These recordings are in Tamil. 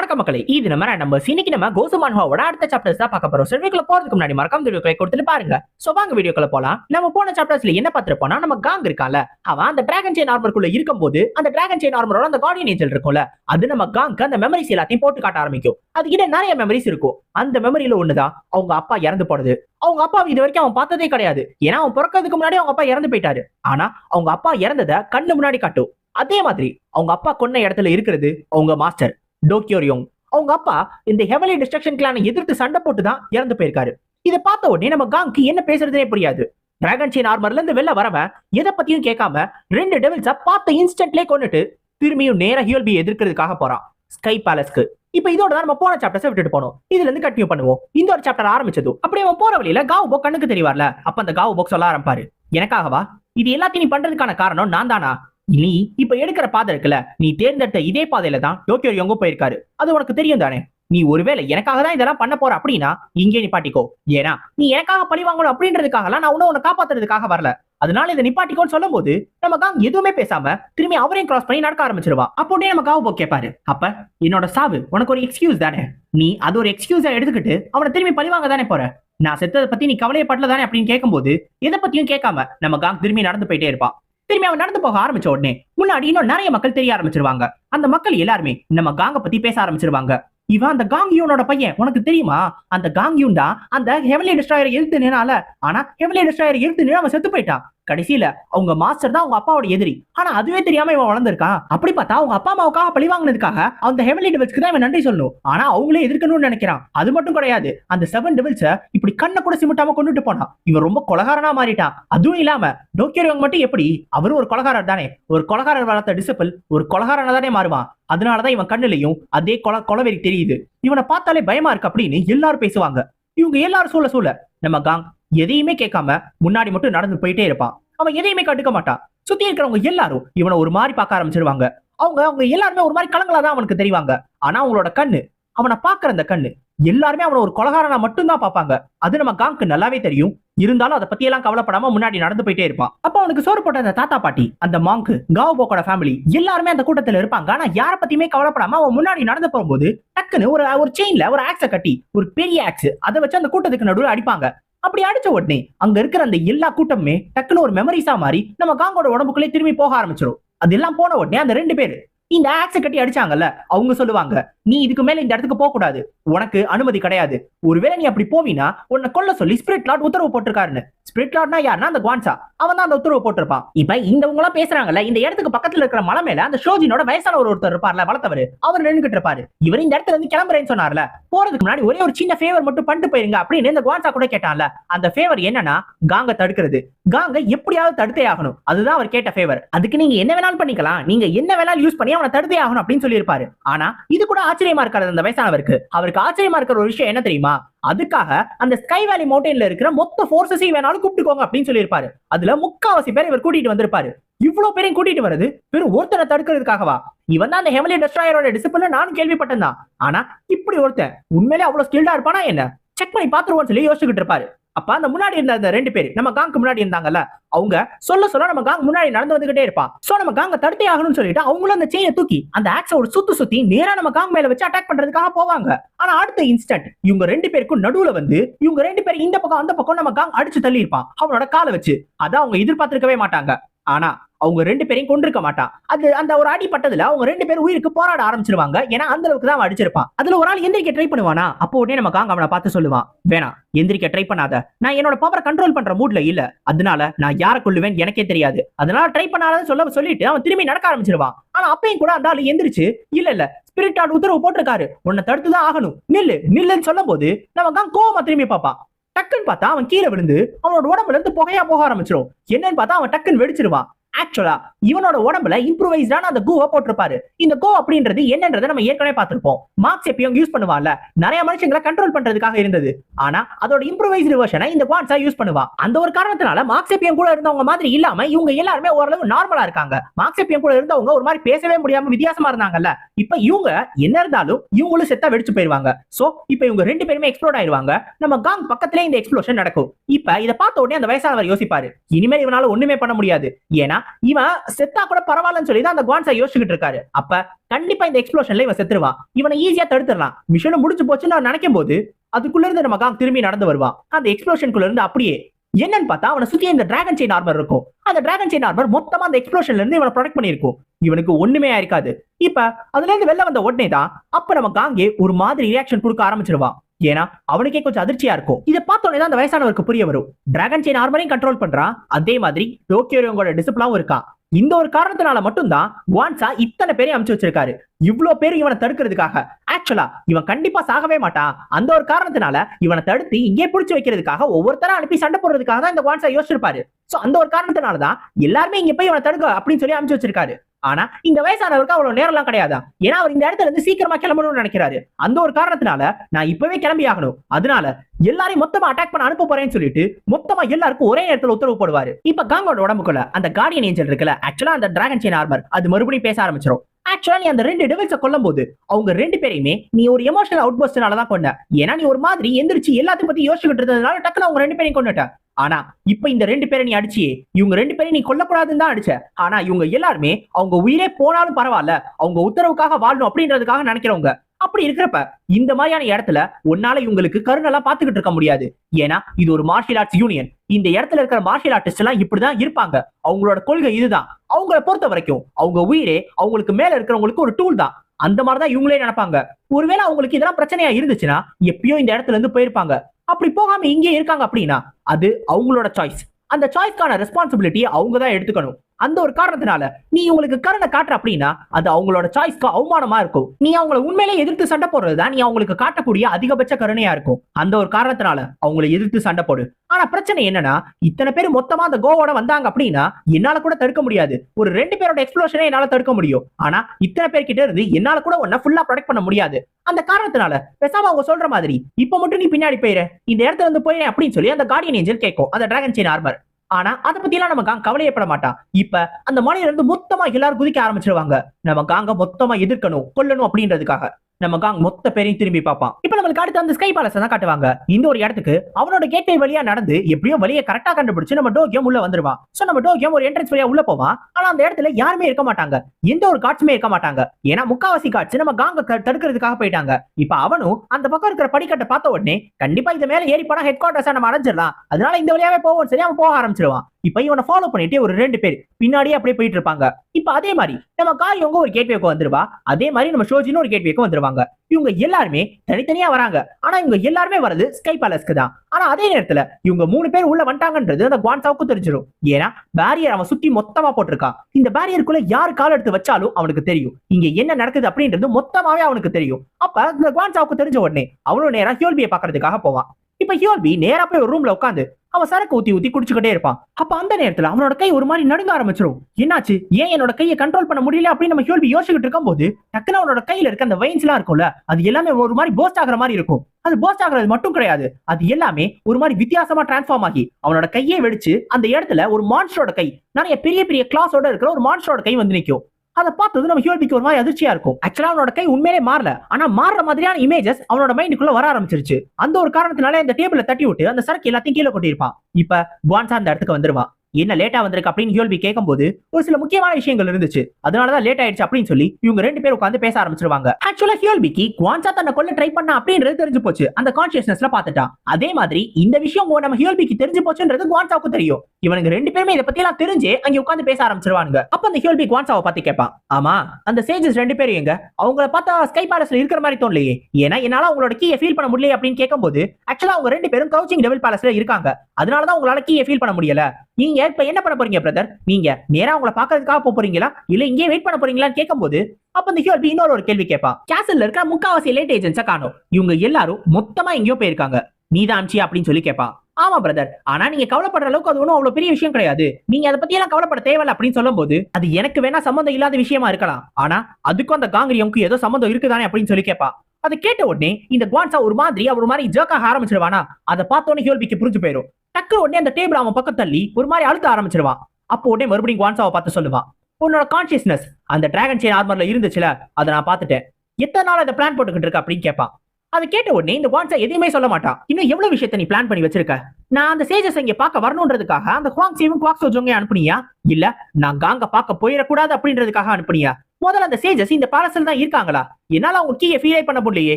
வணக்கம் மக்களே. இது நம்ம நம்ம இன்னைக்கு நம்ம கோசுமான் ஹோவோட அடுத்த சாப்டர்ஸ் தான் பார்க்க போறோம். வீடியோக்குள்ள போறதுக்கு முன்னாடி மறக்காம வீடியோக்களை கொடுத்துட்டு பாருங்க. சோ வாங்க வீடியோக்குள்ள போலாம். நம்ம போன சாப்டர்ஸ்ல என்ன பார்த்திருப்போம்னா நம்ம காங் இருக்கான்ல. அவன் அந்த டிராகன் செயின் ஆர்மருக்குள்ள இருக்கும்போது அந்த டிராகன் செயின் ஆர்மரோட அந்த கார்டியன் ஏஞ்சல் இருக்கும்ல அது நம்ம காங்க்கு அந்த மெமரிஸ் எல்லாத்தையும் போட்டு காட்ட ஆரம்பிக்கும். அது கிட்ட நிறைய மெமரிஸ் இருக்கும். அந்த மெமரியில ஒண்ணுதான். அவங்க அப்பா இறந்து போனது. அவங்க அப்பா இது வரைக்கும் அவன் பார்த்ததே கிடையாது. ஏன்னா அவன் பிறக்கிறதுக்கு முன்னாடி அவங்க அப்பா இறந்து போயிட்டாரு. ஆனா அவங்க அப்பா இறந்ததை கண்ணு முன்னாடி காட்டும். அதே மாதிரி அவங்க அப்பா கொன்ன இடத்துல இருக்கிறது அவங்க மாஸ்டர் டோக்கியோரியோங் அவங்க அப்பா இந்த ஹெவலி டிஸ்ட்ரக்ஷன் கிளானை எதிர்த்து சண்டை போட்டு தான் இறந்து போயிருக்காரு. இதை பார்த்த உடனே நம்ம காங்க்கு என்ன பேசுறதுனே புரியாது. டிராகன் செயின் ஆர்மர்ல இருந்து வெளில வரவன் எதை பத்தியும் கேட்காம ரெண்டு டெவில்ஸ பார்த்த இன்ஸ்டன்ட்லே கொண்டுட்டு திரும்பியும் நேர ஹியூல்பி எதிர்க்கிறதுக்காக போறான். ஸ்கை பேலஸ்க்கு இப்ப இதோட தான் நம்ம போன சாப்டர்ஸ் விட்டுட்டு போனோம். இதுல இருந்து கண்டினியூ பண்ணுவோம். இந்த ஒரு சாப்டர் ஆரம்பிச்சது அப்படியே அவன் போற வழியில காவு போக் கண்ணுக்கு தெரியவார்ல அப்ப அந்த காவு போக் சொல்ல ஆரம்பிப்பாரு. எனக்காகவா? இது எல்லாத்தையும் நீ பண்றதுக்கான காரணம் நான் தானா நீ இப்ப எடுக்கிற பாதை இருக்குல்ல நீ தேர்ந்தெடுத்த இதே பாதையில தான் டோக்கியோ யோங்க போயிருக்காரு. அது உனக்கு தெரியும் தானே? நீ ஒருவேளை எனக்காக தான் இதெல்லாம் பண்ண போற அப்படின்னா இங்கே நிப்பாட்டிக்கோ. ஏன்னா நீ எனக்காக பழி வாங்கணும் அப்படின்றதுக்காகலாம் நான் உன்னை உன்ன காப்பாத்துறதுக்காக வரல. அதனால இதை நிப்பாட்டிக்கோன்னு சொல்லும் போது நம்ம காங் எதுவுமே பேசாம திரும்பி அவரையும் கிராஸ் பண்ணி நடக்க ஆரம்பிச்சிருவா. அப்போடே நம்ம காவு கேட்பாரு அப்ப என்னோட சாவு உனக்கு ஒரு எக்ஸ்கியூஸ் தானே? நீ அது ஒரு எக்ஸ்கியூஸா எடுத்துக்கிட்டு அவனை திரும்பி பழிவாங்க தானே போற? நான் செத்ததை பத்தி நீ கவலையப்படல தானே அப்படின்னு கேட்கும்போது எதை பத்தியும் கேட்காம நம்ம காங் திரும்பி நடந்து போயிட்டே இருப்பான் திரும்பி அவன் நடந்து போக ஆரம்பிச்ச உடனே முன்னாடி இன்னும் நிறைய மக்கள் தெரிய ஆரம்பிச்சிருவாங்க. அந்த மக்கள் எல்லாருமே நம்ம காங்க பத்தி பேச ஆரம்பிச்சிருவாங்க. இவன் அந்த காங்கியூனோட பையன் உனக்கு தெரியுமா? அந்த காங்கியூன் தான் அந்த ஹெவலி டிஸ்ட்ராயரை எழுத்து நினால ஆனா ஹெவலி டிஸ்ட்ராயரை எழுத்து நின்று அவன் செத்து போயிட்டான். கடைசியில அவங்க மாஸ்டர் தான் அவங்க அப்பாவோட எதிரி. ஆனா அதுவே தெரியாம இவன் வளர்ந்திருக்கான். அப்படி பார்த்தா அவங்க அப்பா அம்மாவுக்காக பழி வாங்கினதுக்காக அந்த ஹெவன்லி டெவில்ஸ்க்கு தான் இவன் நன்றி சொல்லணும். ஆனா அவங்களே எதிர்க்கணும்னு நினைக்கிறான். அது மட்டும் கிடையாது. அந்த செவன் டெவில்ஸ இப்படி கண்ணை கூட சிமிட்டாம கொண்டுட்டு போனான் இவன் ரொம்ப கொலகாரனா மாறிட்டான். அதுவும் இல்லாம டோக்கியோரியோங்க மட்டும் எப்படி? அவரும் ஒரு கொலகாரர் தானே. ஒரு கொலகாரர் வளர்த்த டிசிபிள் ஒரு கொலகாரனா தானே மாறுவான். அதனாலதான் இவன் கண்ணுலயும் அதே கொல கொலவெறி தெரியுது. இவனை பார்த்தாலே பயமா இருக்கு அப்படின்னு எல்லாரும் பேசுவாங்க. இவங்க எல்லாரும் சொல்ல சொல்ல நம்ம காங் எதையுமே கேட்காம முன்னாடி மட்டும் நடந்து போயிட்டே இருப்பான். அவன் எதையுமே கண்டுக்க மாட்டான். சுத்தி இருக்கிறவங்க எல்லாரும் இவனை ஒரு மாதிரி பார்க்க ஆரம்பிச்சிருவாங்க. அவங்க அவங்க எல்லாருமே ஒரு மாதிரி கலங்களா தான் அவனுக்கு தெரிவாங்க. ஆனா அவங்களோட கண்ணு அவனை பாக்குற அந்த கண்ணு எல்லாருமே அவனை ஒரு கொலகாரனா மட்டும்தான் பார்ப்பாங்க. அது நம்ம காங்க்கு நல்லாவே தெரியும். இருந்தாலும் அதை பத்தி எல்லாம் கவலைப்படாம முன்னாடி நடந்து போயிட்டே இருப்பான். அப்ப அவனுக்கு சோறு போட்ட அந்த தாத்தா பாட்டி அந்த மாங்கு காவ் போக்கோட ஃபேமிலி எல்லாருமே அந்த கூட்டத்துல இருப்பாங்க. ஆனா யார பத்தியுமே கவலைப்படாம அவன் முன்னாடி நடந்து போகும்போது டக்குன்னு ஒரு ஒரு செயின்ல ஒரு ஆக்ஸ கட்டி ஒரு பெரிய ஆக்ஸ் அதை வச்சு அந்த கூட்டத்துக்கு நடுவில் அடிப்பாங்க. அப்படி அடிச்ச உடனே அங்க இருக்கிற அந்த எல்லா கூட்டமுமே டக்குன்னு ஒரு மெமரிஸா மாறி நம்ம காங்கோட உடம்புக்குள்ளே திரும்பி போக ஆரம்பிச்சிடும் அது எல்லாம் போன உடனே அந்த ரெண்டு பேரு இந்த ஆக்ஸ கட்டி அடிச்சாங்கல்ல அவங்க சொல்லுவாங்க நீ இதுக்கு மேல இந்த இடத்துக்கு போக கூடாது உனக்கு அனுமதி கிடையாது. ஒருவேளை நீ அப்படி போவீனா உன்னை கொல்ல சொல்லி ஸ்பிரிட் லாட் உத்தரவு போட்டிருக்காருன்னு. ஸ்பிரிட் லாட்னா யாருன்னா அந்த குவான்சா அவன் தான் அந்த உத்தரவு போட்டிருப்பான். இப்ப இந்தவங்க எல்லாம் பேசுறாங்கல்ல இந்த இடத்துக்கு பக்கத்துல இருக்கிற மலை மேல அந்த ஷோஜினோட வயசான ஒரு ஒருத்தர் இருப்பார்ல வளர்த்தவர். அவர் நின்றுட்டு இருப்பாரு. இவர் இந்த இடத்துல இருந்து கிளம்புறேன்னு சொன்னார்ல. போறதுக்கு முன்னாடி ஒரே ஒரு சின்ன ஃபேவர் மட்டும் பண்ணிட்டு போயிருங்க அப்படின்னு இந்த குவான்சா கூட கேட்டான்ல. அந்த ஃபேவர் என்னன்னா காங்க தடுக்கிறது. காங்க எப்படியாவது தடுத்தே ஆகணும். அதுதான் அவர் கேட்ட ஃபேவர் அதுக்கு நீங்க என்ன வேணாலும் பண்ணிக்கலாம். நீங்க என்ன வேணாலும் யூஸ் பண்ணி அவனை தடுத்தே ஆகணும் அப்படின்னு சொல்லியிருப்பாரு. ஆனா இது கூட ஆச்சரியமா இருக்காது அந்த வயசானவருக்கு. அவருக்கு ஆச்சரியமா இருக்கிற ஒரு விஷயம் என்ன தெரியுமா? அதுக்காக அந்த ஸ்கை வேலி மவுண்டன்ல இருக்கிற மொத்த போர்சஸையும் வேணாலும் கூப்பிட்டுக்கோங்க அப்படின்னு சொல்லியிருப்பாரு. அதுல முக்காவாசி பேர் இவர் கூட்டிட்டு வந்திருப்பாரு. இவ்வளவு பேரையும் கூட்டிட்டு வருது வெறும் ஒருத்தனை தடுக்கிறதுக்காகவா? இவன் தான் அந்த ஹெமலி டெஸ்ட்ராயரோட டிசிப்ளின் நானும் கேள்விப்பட்டேன் தான். ஆனா இப்படி ஒருத்தன் உண்மையிலே அவ்வளவு ஸ்கில்டா இருப்பானா என்ன? செக் பண்ணி பாத்துருவோம்னு சொல்லி யோசிச்சுக்கிட்டு இருப்பாரு. அப்ப அந்த முன்னாடி இருந்த அந்த ரெண்டு பேர் நம்ம காங்க்கு முன்னாடி இருந்தாங்கல்ல அவங்க சொல்ல சொல்ல நம்ம காங் முன்னாடி நடந்து வந்துகிட்டே இருப்பான் சோ நம்ம காங்க தடுத்தே ஆகணும்னு சொல்லிட்டு அவங்களும் அந்த செயினை தூக்கி அந்த ஆக்ஸ ஒரு சுத்து சுத்தி நேரா நம்ம காங் மேல வச்சு அட்டாக் பண்றதுக்காக போவாங்க. ஆனா அடுத்த இன்ஸ்டன்ட் இவங்க ரெண்டு பேருக்கும் நடுவுல வந்து இவங்க ரெண்டு பேரும் இந்த பக்கம் அந்த பக்கம் நம்ம காங் அடிச்சு தள்ளி இருப்பான் அவனோட காலை வச்சு அதை அவங்க எதிர்பார்த்திருக்கவே மாட்டாங்க. ஆனா அவங்க ரெண்டு பேரையும் கொண்டிருக்க மாட்டான் அது அந்த ஒரு அடி பட்டதுல அவங்க ரெண்டு பேரும் உயிருக்கு போராட ஆரம்பிச்சிருவாங்க. ஏன்னா அந்த அளவுக்கு தான் அவன் அடிச்சிருப்பான் அதுல ஒரு ஆள் எந்திரிக்க ட்ரை பண்ணுவானா? அப்போ உடனே நம்ம காங்க அவனை பார்த்து சொல்லுவான் வேணாம் எந்திரிக்க ட்ரை பண்ணாத. நான் என்னோட பவரை கண்ட்ரோல் பண்ற மூட்ல இல்ல. அதனால நான் யார கொள்ளுவேன் எனக்கே தெரியாது. அதனால ட்ரை பண்ணாதன்னு சொல்ல சொல்லிட்டு அவன் திரும்பி நடக்க ஆரம்பிச்சிருவான். ஆனா அப்பயும் கூட அந்த ஆளு எந்திரிச்சு இல்ல இல்ல ஸ்பிரிட் ஆட் உத்தரவு போட்டிருக்காரு. உன்னை தடுத்துதான் ஆகணும். நில்லு நில்லுன்னு சொல்லும் போது நம்ம காங் கோவமா திரும்பி பார்ப்பான். டக்குன்னு பார்த்தா அவன் கீழே விழுந்து அவனோட உடம்புல இருந்து புகையா போக ஆரம்பிச்சிடும் என்னன்னு பார்த்தா அவன் டக்குன்னு வெடிச்சிருவான். ஆக்சுவலா இவனோட உடம்புல இம்ப்ரூவைஸ்டான அந்த கோவை போட்டிருப்பாரு. இந்த கோ அப்படின்றது என்னன்றதை நம்ம ஏற்கனவே பார்த்திருப்போம். மார்க்ஸ் எப்பயும் யூஸ் பண்ணுவான்ல. நிறைய மனுஷங்களை கண்ட்ரோல் பண்றதுக்காக இருந்தது. ஆனா அதோட இம்ப்ரூவைஸ்டு வெர்ஷனை இந்த குவான்ஸா யூஸ் பண்ணுவான். அந்த ஒரு காரணத்தினால மார்க்ஸ் எப்பயும் கூட இருந்தவங்க மாதிரி இல்லாம இவங்க எல்லாருமே ஓரளவு நார்மலா இருக்காங்க. மார்க்ஸ் எப்பயும் கூட இருந்தவங்க ஒரு மாதிரி பேசவே முடியாம வித்தியாசமா இருந்தாங்கல்ல. இப்ப இவங்க என்ன இருந்தாலும் இவங்களும் செத்தா வெடிச்சு போயிருவாங்க. சோ இப்ப இவங்க ரெண்டு பேருமே எக்ஸ்ப்ளோட் ஆயிருவாங்க. நம்ம காங் பக்கத்திலே இந்த எக்ஸ்ப்ளோஷன் நடக்கும். இப்ப இதை பார்த்த உடனே அந்த வயசானவர் யோசிப்பாரு. இனிமேல் இவனால ஒண்ணுமே பண்ண முடியாது. ஏன்னா இவன் செத்தா கூட பரவாயில்லன்னு சொல்லி தான் அந்த குவான்சா யோசிச்சுக்கிட்டு இருக்காரு. அப்ப கண்டிப்பா இந்த எக்ஸ்ப்ளோஷன்ல இவன் செத்துருவான் இவனை ஈஸியா தடுத்துடலாம். மிஷனும் முடிச்சு போச்சுன்னு நான் நினைக்கும் போது அதுக்குள்ள இருந்து நம்ம காங் திரும்பி நடந்து வருவான் அந்த எக்ஸ்ப்ளோஷனுக்குள்ள இருந்து அப்படியே என்னன்னு பார்த்தா அவனை சுத்தி இந்த டிராகன் செயின் ஆர்மர் இருக்கும். அந்த டிராகன் செயின் ஆர்மர் மொத்தமா அந்த எக்ஸ்ப்ளோஷன்ல இருந்து இவனை ப்ரொடெக்ட் பண்ணிருக்கும் இவனுக்கு ஒண்ணுமே ஆயிருக்காது. இப்ப அதுல இருந்து வெளில வந்த உடனே தான் அப்ப நம்ம காங்கே ஒரு மாதிரி ரியாக்ஷன் கொடுக்க ஆரம்பிச்சிருவான் ஏன்னா அவனுக்கே கொஞ்சம் அதிர்ச்சியா இருக்கும். இதை பார்த்தோன்னே தான் அந்த வயசானவருக்கு புரிய வரும். டிராகன் செயின் ஆர்மரையும் கண்ட்ரோல் பண்றான் அதே மாதிரி டோக்கியோரியோட டிசிப்ளாவும் இருக்கான் இந்த ஒரு காரணத்தினால மட்டும்தான் குவான்சா இத்தனை பேரையும் அமுச்சு வச்சிருக்காரு. இவ்வளவு பேர் இவனை தடுக்கிறதுக்காக. ஆக்சுவலா இவன் கண்டிப்பா சாகவே மாட்டான் அந்த ஒரு காரணத்தினால இவனை தடுத்து இங்கே பிடிச்சி வைக்கிறதுக்காக ஒவ்வொருத்தரும் அனுப்பி சண்டை போடுறதுக்காக தான் இந்த குவான்சா யோசிச்சிருப்பாரு. சோ அந்த ஒரு காரணத்தினால தான் எல்லாருமே இங்க போய் இவனை தடுக்க அப்படின்னு சொல்லி அமுச்சு வச்சிருக்காரு. ஆனா இந்த வயசானவருக்கு அவ்வளவு நேரம்லாம் கிடையாதா? ஏன்னா அவர் இந்த இடத்துல இருந்து சீக்கிரமா கிளம்பணும்னு நினைக்கிறாரு. அந்த ஒரு காரணத்தினால நான் இப்பவே கிளம்பி ஆகணும். அதனால எல்லாரையும் மொத்தமா அட்டாக் பண்ண அனுப்ப போறேன்னு சொல்லிட்டு மொத்தமா எல்லாருக்கும் ஒரே நேரத்துல உத்தரவு போடுவாரு. இப்ப காங்கோட உடம்புக்குள்ள அந்த கார்டியன் ஏஞ்சல் இருக்குல்ல ஆக்சுவலா அந்த டிராகன் செயின் ஆர்மர் அது மறுபடியும் பேச ஆரம்பிச்சிடும் ஆக்சுவலா நீ அந்த ரெண்டு டெவில்ஸ கொல்லும் போது அவங்க ரெண்டு பேரையுமே நீ ஒரு எமோஷனல் அவுட் பஸ்ட்னால தான் கொண்ட ஏன்னா நீ ஒரு மாதிரி எந்திரிச்சு எல்லாத்தையும் பத்தி யோசிச்சுக்கிட்டு இருந்ததுனால டக்குனு அவங்க ரெண்டு பேரையும் கொண்டுட்ட ஆனா இப்ப இந்த ரெண்டு பேரை நீ அடிச்சு இவங்க ரெண்டு பேரையும் நீ கொல்லக்கூடாதுன்னு தான் அடிச்ச. ஆனா இவங்க எல்லாருமே அவங்க உயிரே போனாலும் பரவாயில்ல அவங்க உத்தரவுக்காக வாழணும் அப்படின்றதுக்காக நினைக்கிறவங்க. அப்படி இருக்கிறப்ப இந்த மாதிரியான இடத்துல உன்னால இவங்களுக்கு கருணெல்லாம் பாத்துக்கிட்டு இருக்க முடியாது. ஏன்னா இது ஒரு மார்ஷியல் ஆர்ட்ஸ் யூனியன் இந்த இடத்துல இருக்கிற மார்ஷியல் ஆர்டிஸ்ட் எல்லாம் இப்படிதான் இருப்பாங்க. அவங்களோட கொள்கை இதுதான். அவங்கள பொறுத்த வரைக்கும் அவங்க உயிரே அவங்களுக்கு மேல இருக்கிறவங்களுக்கு ஒரு டூல் தான். அந்த மாதிரிதான் இவங்களே நினைப்பாங்க. ஒருவேளை அவங்களுக்கு இதெல்லாம் பிரச்சனையா இருந்துச்சுன்னா எப்பயோ இந்த இடத்துல இருந்து போயிருப்பாங்க. அப்படி போகாம இங்கே இருக்காங்க அப்படின்னா அது அவங்களோட சாய்ஸ் அந்த சாய்ஸ்க்கான ரெஸ்பான்சிபிலிட்டியை அவங்க தான் எடுத்துக்கணும். அந்த ஒரு காரணத்தினால நீ உங்களுக்கு கருணை காட்டுற அப்படின்னா அது அவங்களோட சாய்ஸ்க்கு அவமானமா இருக்கும். நீ அவங்கள உண்மையிலே எதிர்த்து சண்டை போடுறதுதான் நீ அவங்களுக்கு காட்டக்கூடிய அதிகபட்ச கருணையா இருக்கும். அந்த ஒரு காரணத்தினால அவங்கள எதிர்த்து சண்டை போடு. ஆனா பிரச்சனை என்னன்னா இத்தனை பேர் மொத்தமா அந்த கோவோட வந்தாங்க அப்படின்னா என்னால கூட தடுக்க முடியாது. ஒரு ரெண்டு பேரோட எக்ஸ்ப்ளோஷனே என்னால தடுக்க முடியும். ஆனா இத்தனை பேர் கிட்ட இருந்து என்னால கூட ஒன்ன ஃபுல்லா ப்ரொடெக்ட் பண்ண முடியாது. அந்த காரணத்தினால பேசாம அவங்க சொல்ற மாதிரி இப்ப மட்டும் நீ பின்னாடி போயிரு. இந்த இடத்துல இருந்து போயிரு அப்படின்னு சொல்லி அந்த கார்டியன் ஏஞ்சல் கேட்கும் அந்த டிராகன் செயின் ஆர்மர் ஆனா அதை பத்தி எல்லாம் நம்ம காங்க கவலையப்பட மாட்டான் இப்ப அந்த மலையில இருந்து மொத்தமா எல்லாரும் குதிக்க ஆரம்பிச்சிருவாங்க. நம்ம காங்க மொத்தமா எதிர்க்கணும் கொல்லணும் அப்படின்றதுக்காக. நம்ம காங் மொத்த பேரையும் திரும்பி பார்ப்பான். இப்ப நம்மளுக்கு அடுத்து அந்த ஸ்கை பேலஸ் தான் காட்டுவாங்க. இந்த ஒரு இடத்துக்கு அவனோட கேட்கை வழியா நடந்து எப்படியோ வழியை கரெக்டா கண்டுபிடிச்சு நம்ம டோக்கியம் உள்ள வந்துருவான். சோ நம்ம டோக்கியம் ஒரு என்ட்ரன்ஸ் வழியா உள்ள போவான். ஆனா அந்த இடத்துல யாருமே இருக்க மாட்டாங்க. எந்த ஒரு காட்சுமே இருக்க மாட்டாங்க. ஏன்னா முக்காவாசி காட்சி நம்ம காங்க க- தடுக்கிறதுக்காக போயிட்டாங்க. இப்ப அவனும் அந்த பக்கம் இருக்கிற படிக்கட்டை பார்த்த உடனே கண்டிப்பா இது மேல ஏறி போனா ஹெட் குவார்டர்ஸ் நம்ம அடைஞ்சிடலாம். அதனால இந்த வழியாவே போவோம். சரி அவன் போக ஆரம்பிச்சிருவான். இப்ப இவனை ஃபாலோ பண்ணிட்டு ஒரு ரெண்டு பேர் பின்னாடியே அப்படியே போயிட்டு இருப்பாங்க. இப்ப அதே மாதிரி நம்ம காரியவங்க ஒரு கேட்வேக்கு வந்துருவா? அதே மாதிரி நம்ம ஷோஜின்னு ஒரு கேட்வேக்கு வந்துருவாங்க. இவங்க எல்லாருமே தனித்தனியா வராங்க. ஆனா இவங்க எல்லாருமே வரது ஸ்கை பேலஸ்க்கு தான். ஆனா அதே நேரத்துல இவங்க மூணு பேர் உள்ள வந்துட்டாங்கன்றது அந்த குவான்சாவுக்கு தெரிஞ்சிடும் ஏன்னா பேரியர் அவன் சுத்தி மொத்தமா போட்டிருக்கான். இந்த பேரியருக்குள்ள யார் கால் எடுத்து வச்சாலும் அவனுக்கு தெரியும். இங்க என்ன நடக்குது அப்படின்றது மொத்தமாவே அவனுக்கு தெரியும். அப்ப இந்த குவான்சாவுக்கு தெரிஞ்ச உடனே அவனும் நேரம் ஹியோல்பியை பாக்குறதுக்காக போவான். இப்ப ஹியோல்பி நேரா போய் ஒரு ரூம்ல உட்காந்து அவன் சரக்கு ஊத்தி ஊத்தி குடிச்சுக்கிட்டே இருப்பான். அப்ப அந்த நேரத்துல அவனோட கை ஒரு மாதிரி நடுங்க ஆரம்பிச்சிடும் என்னாச்சு? ஏன் என்னோட கையை கண்ட்ரோல் பண்ண முடியல அப்படின்னு நம்ம ஹியோல்பி யோசிச்சுட்டு இருக்கும்போது டக்குனு அவனோட கையில இருக்க அந்த வெயின்ஸ் எல்லாம் இருக்கும்ல அது எல்லாமே ஒரு மாதிரி போஸ்ட் ஆகுற மாதிரி இருக்கும். அது போஸ்ட் ஆகுறது மட்டும் கிடையாது. அது எல்லாமே ஒரு மாதிரி வித்தியாசமா டிரான்ஸ்ஃபார்ம் ஆகி அவனோட கையே வெடிச்சு அந்த இடத்துல ஒரு மான்ஸ்டரோட கை நிறைய பெரிய பெரிய கிளாஸோட இருக்கிற ஒரு மான்ஸ்டரோட கை வந்து நிற்கும் அதை பார்த்தது நம்ம ஹியோபிக்கு ஒரு மாதிரி அதிர்ச்சியா இருக்கும். ஆக்சுவலா அவனோட கை உண்மையிலே மாறல. ஆனா மாறுற மாதிரியான இமேஜஸ் அவனோட மைண்டுக்குள்ள வர ஆரம்பிச்சிருச்சு. அந்த ஒரு காரணத்தினால இந்த டேபிள தட்டி விட்டு அந்த சரக்கு எல்லாத்தையும் கீழே கொட்டியிருப்பான். இப்ப குவான்சா அந்த இடத்துக்கு வந்துருவான். என்ன லேட்டா வந்திருக்கு அப்படின்னு ஹியோல்பி கேட்கும்போது ஒரு சில முக்கியமான விஷயங்கள் இருந்துச்சு. அதனாலதான் லேட் ஆயிடுச்சு அப்படின்னு சொல்லி இவங்க ரெண்டு பேரும் உட்காந்து பேச ஆரம்பிச்சிருவாங்க. ஆக்சுவலா ஹியோல்பிக்கு குவான்சா தன்னை கொள்ள ட்ரை பண்ணா அப்படின்றது தெரிஞ்சு போச்சு. அந்த கான்சியஸ்னஸ்ல பாத்துட்டான் அதே மாதிரி இந்த விஷயம் நம்ம ஹியோல்பிக்கு தெரிஞ்சு போச்சுன்றது குவான்சாவுக்கு தெரியும். இவனுக்கு ரெண்டு பேருமே இதை பத்தி எல்லாம் தெரிஞ்சு அங்க உட்காந்து பேச ஆரம்பிச்சிருவாங்க அப்ப அந்த ஹியோல்பி குவான்சாவை பத்தி கேட்பான். ஆமா அந்த சேஜஸ் ரெண்டு பேரும் எங்க? அவங்கள பார்த்தா ஸ்கை பேலஸ்ல இருக்கிற மாதிரி தோணலையே. ஏன்னா என்னால அவங்களோட கீயை ஃபீல் பண்ண முடியல அப்படின்னு கேட்கும்போது ஆக்சுவலா அவங்க ரெண்டு பேரும் கவுச்சிங் டெவில் பேலஸ்ல இருக்காங்க. அதனாலதான் உங்களால கீயை ஃபீல் பண்ண முடியல. நீங்க இப்ப என்ன பண்ண போறீங்க பிரதர் நீங்க நேரா அவங்களை பாக்குறதுக்காக போறீங்களா? இல்ல இங்கே வெயிட் பண்ண போறீங்களான்னு கேட்கும்போது அப்ப இந்த ஹியோல்பி இன்னொரு ஒரு கேள்வி கேட்பான். கேசல்ல இருக்க முக்காவாசி லேட் ஏஜென்ட்ஸா காணும். இவங்க எல்லாரும் மொத்தமா எங்கேயோ போயிருக்காங்க. நீதான் அப்படின்னு சொல்லி கேட்பான். ஆமா பிரதர் ஆனா நீங்க கவலைப்படுற அளவுக்கு அது ஒன்றும் அவ்வளவு பெரிய விஷயம் கிடையாது. நீங்க அதை பத்தி எல்லாம் கவலைப்பட தேவையில்ல அப்படின்னு சொல்லும்போது அது எனக்கு வேணா சம்மந்தம் இல்லாத விஷயமா இருக்கலாம். ஆனா அதுக்கும் அந்த காங்கிரியமுக்கு ஏதோ சம்மந்தம் இருக்குதானே அப்படின்னு சொல்லி கேட்பா அதை கேட்ட உடனே இந்த குவான்சா ஒரு மாதிரி அவர் மாதிரி ஜோக்காக ஆரம்பிச்சிருவானா? அதை பார்த்தோன்னே ஹியோல்பிக்கு புரிஞ்சு போயிடும் டக்கு உடனே அந்த டேபிள் அவன் பக்கம் தள்ளி ஒரு மாதிரி அழுத்த ஆரம்பிச்சிருவான் அப்போ உடனே மறுபடியும் குவான்சாவை பார்த்து சொல்லுவான் உன்னோட கான்சியஸ்னஸ் அந்த டிராகன் செயின் ஆர்மர்ல இருந்துச்சுல அதை நான் பார்த்துட்டேன். எத்தனை நாள் அதை பிளான் போட்டுக்கிட்டு இருக்க? அப்படின்னு கேட்பான் அதை கேட்ட உடனே இந்த குவான்சா எதையுமே சொல்ல மாட்டான் இன்னும் எவ்வளவு விஷயத்த நீ பிளான் பண்ணி வச்சிருக்க? நான் அந்த சேஜஸ் இங்க பார்க்க வரணுன்றதுக்காக அந்த குவாங் சேவும் குவாக்ஸோ சோஜோங்க அனுப்புனியா? இல்ல நான் காங்க பார்க்க போயிடக்கூடாது அப்படின்றதுக்காக அனுப்புனியா? முதல்ல அந்த சேஜஸ் இந்த பேலஸ்ல தான் இருக்காங்களா? என்னால அவங்க கீழே ஃபீலே பண்ண முடியலையே.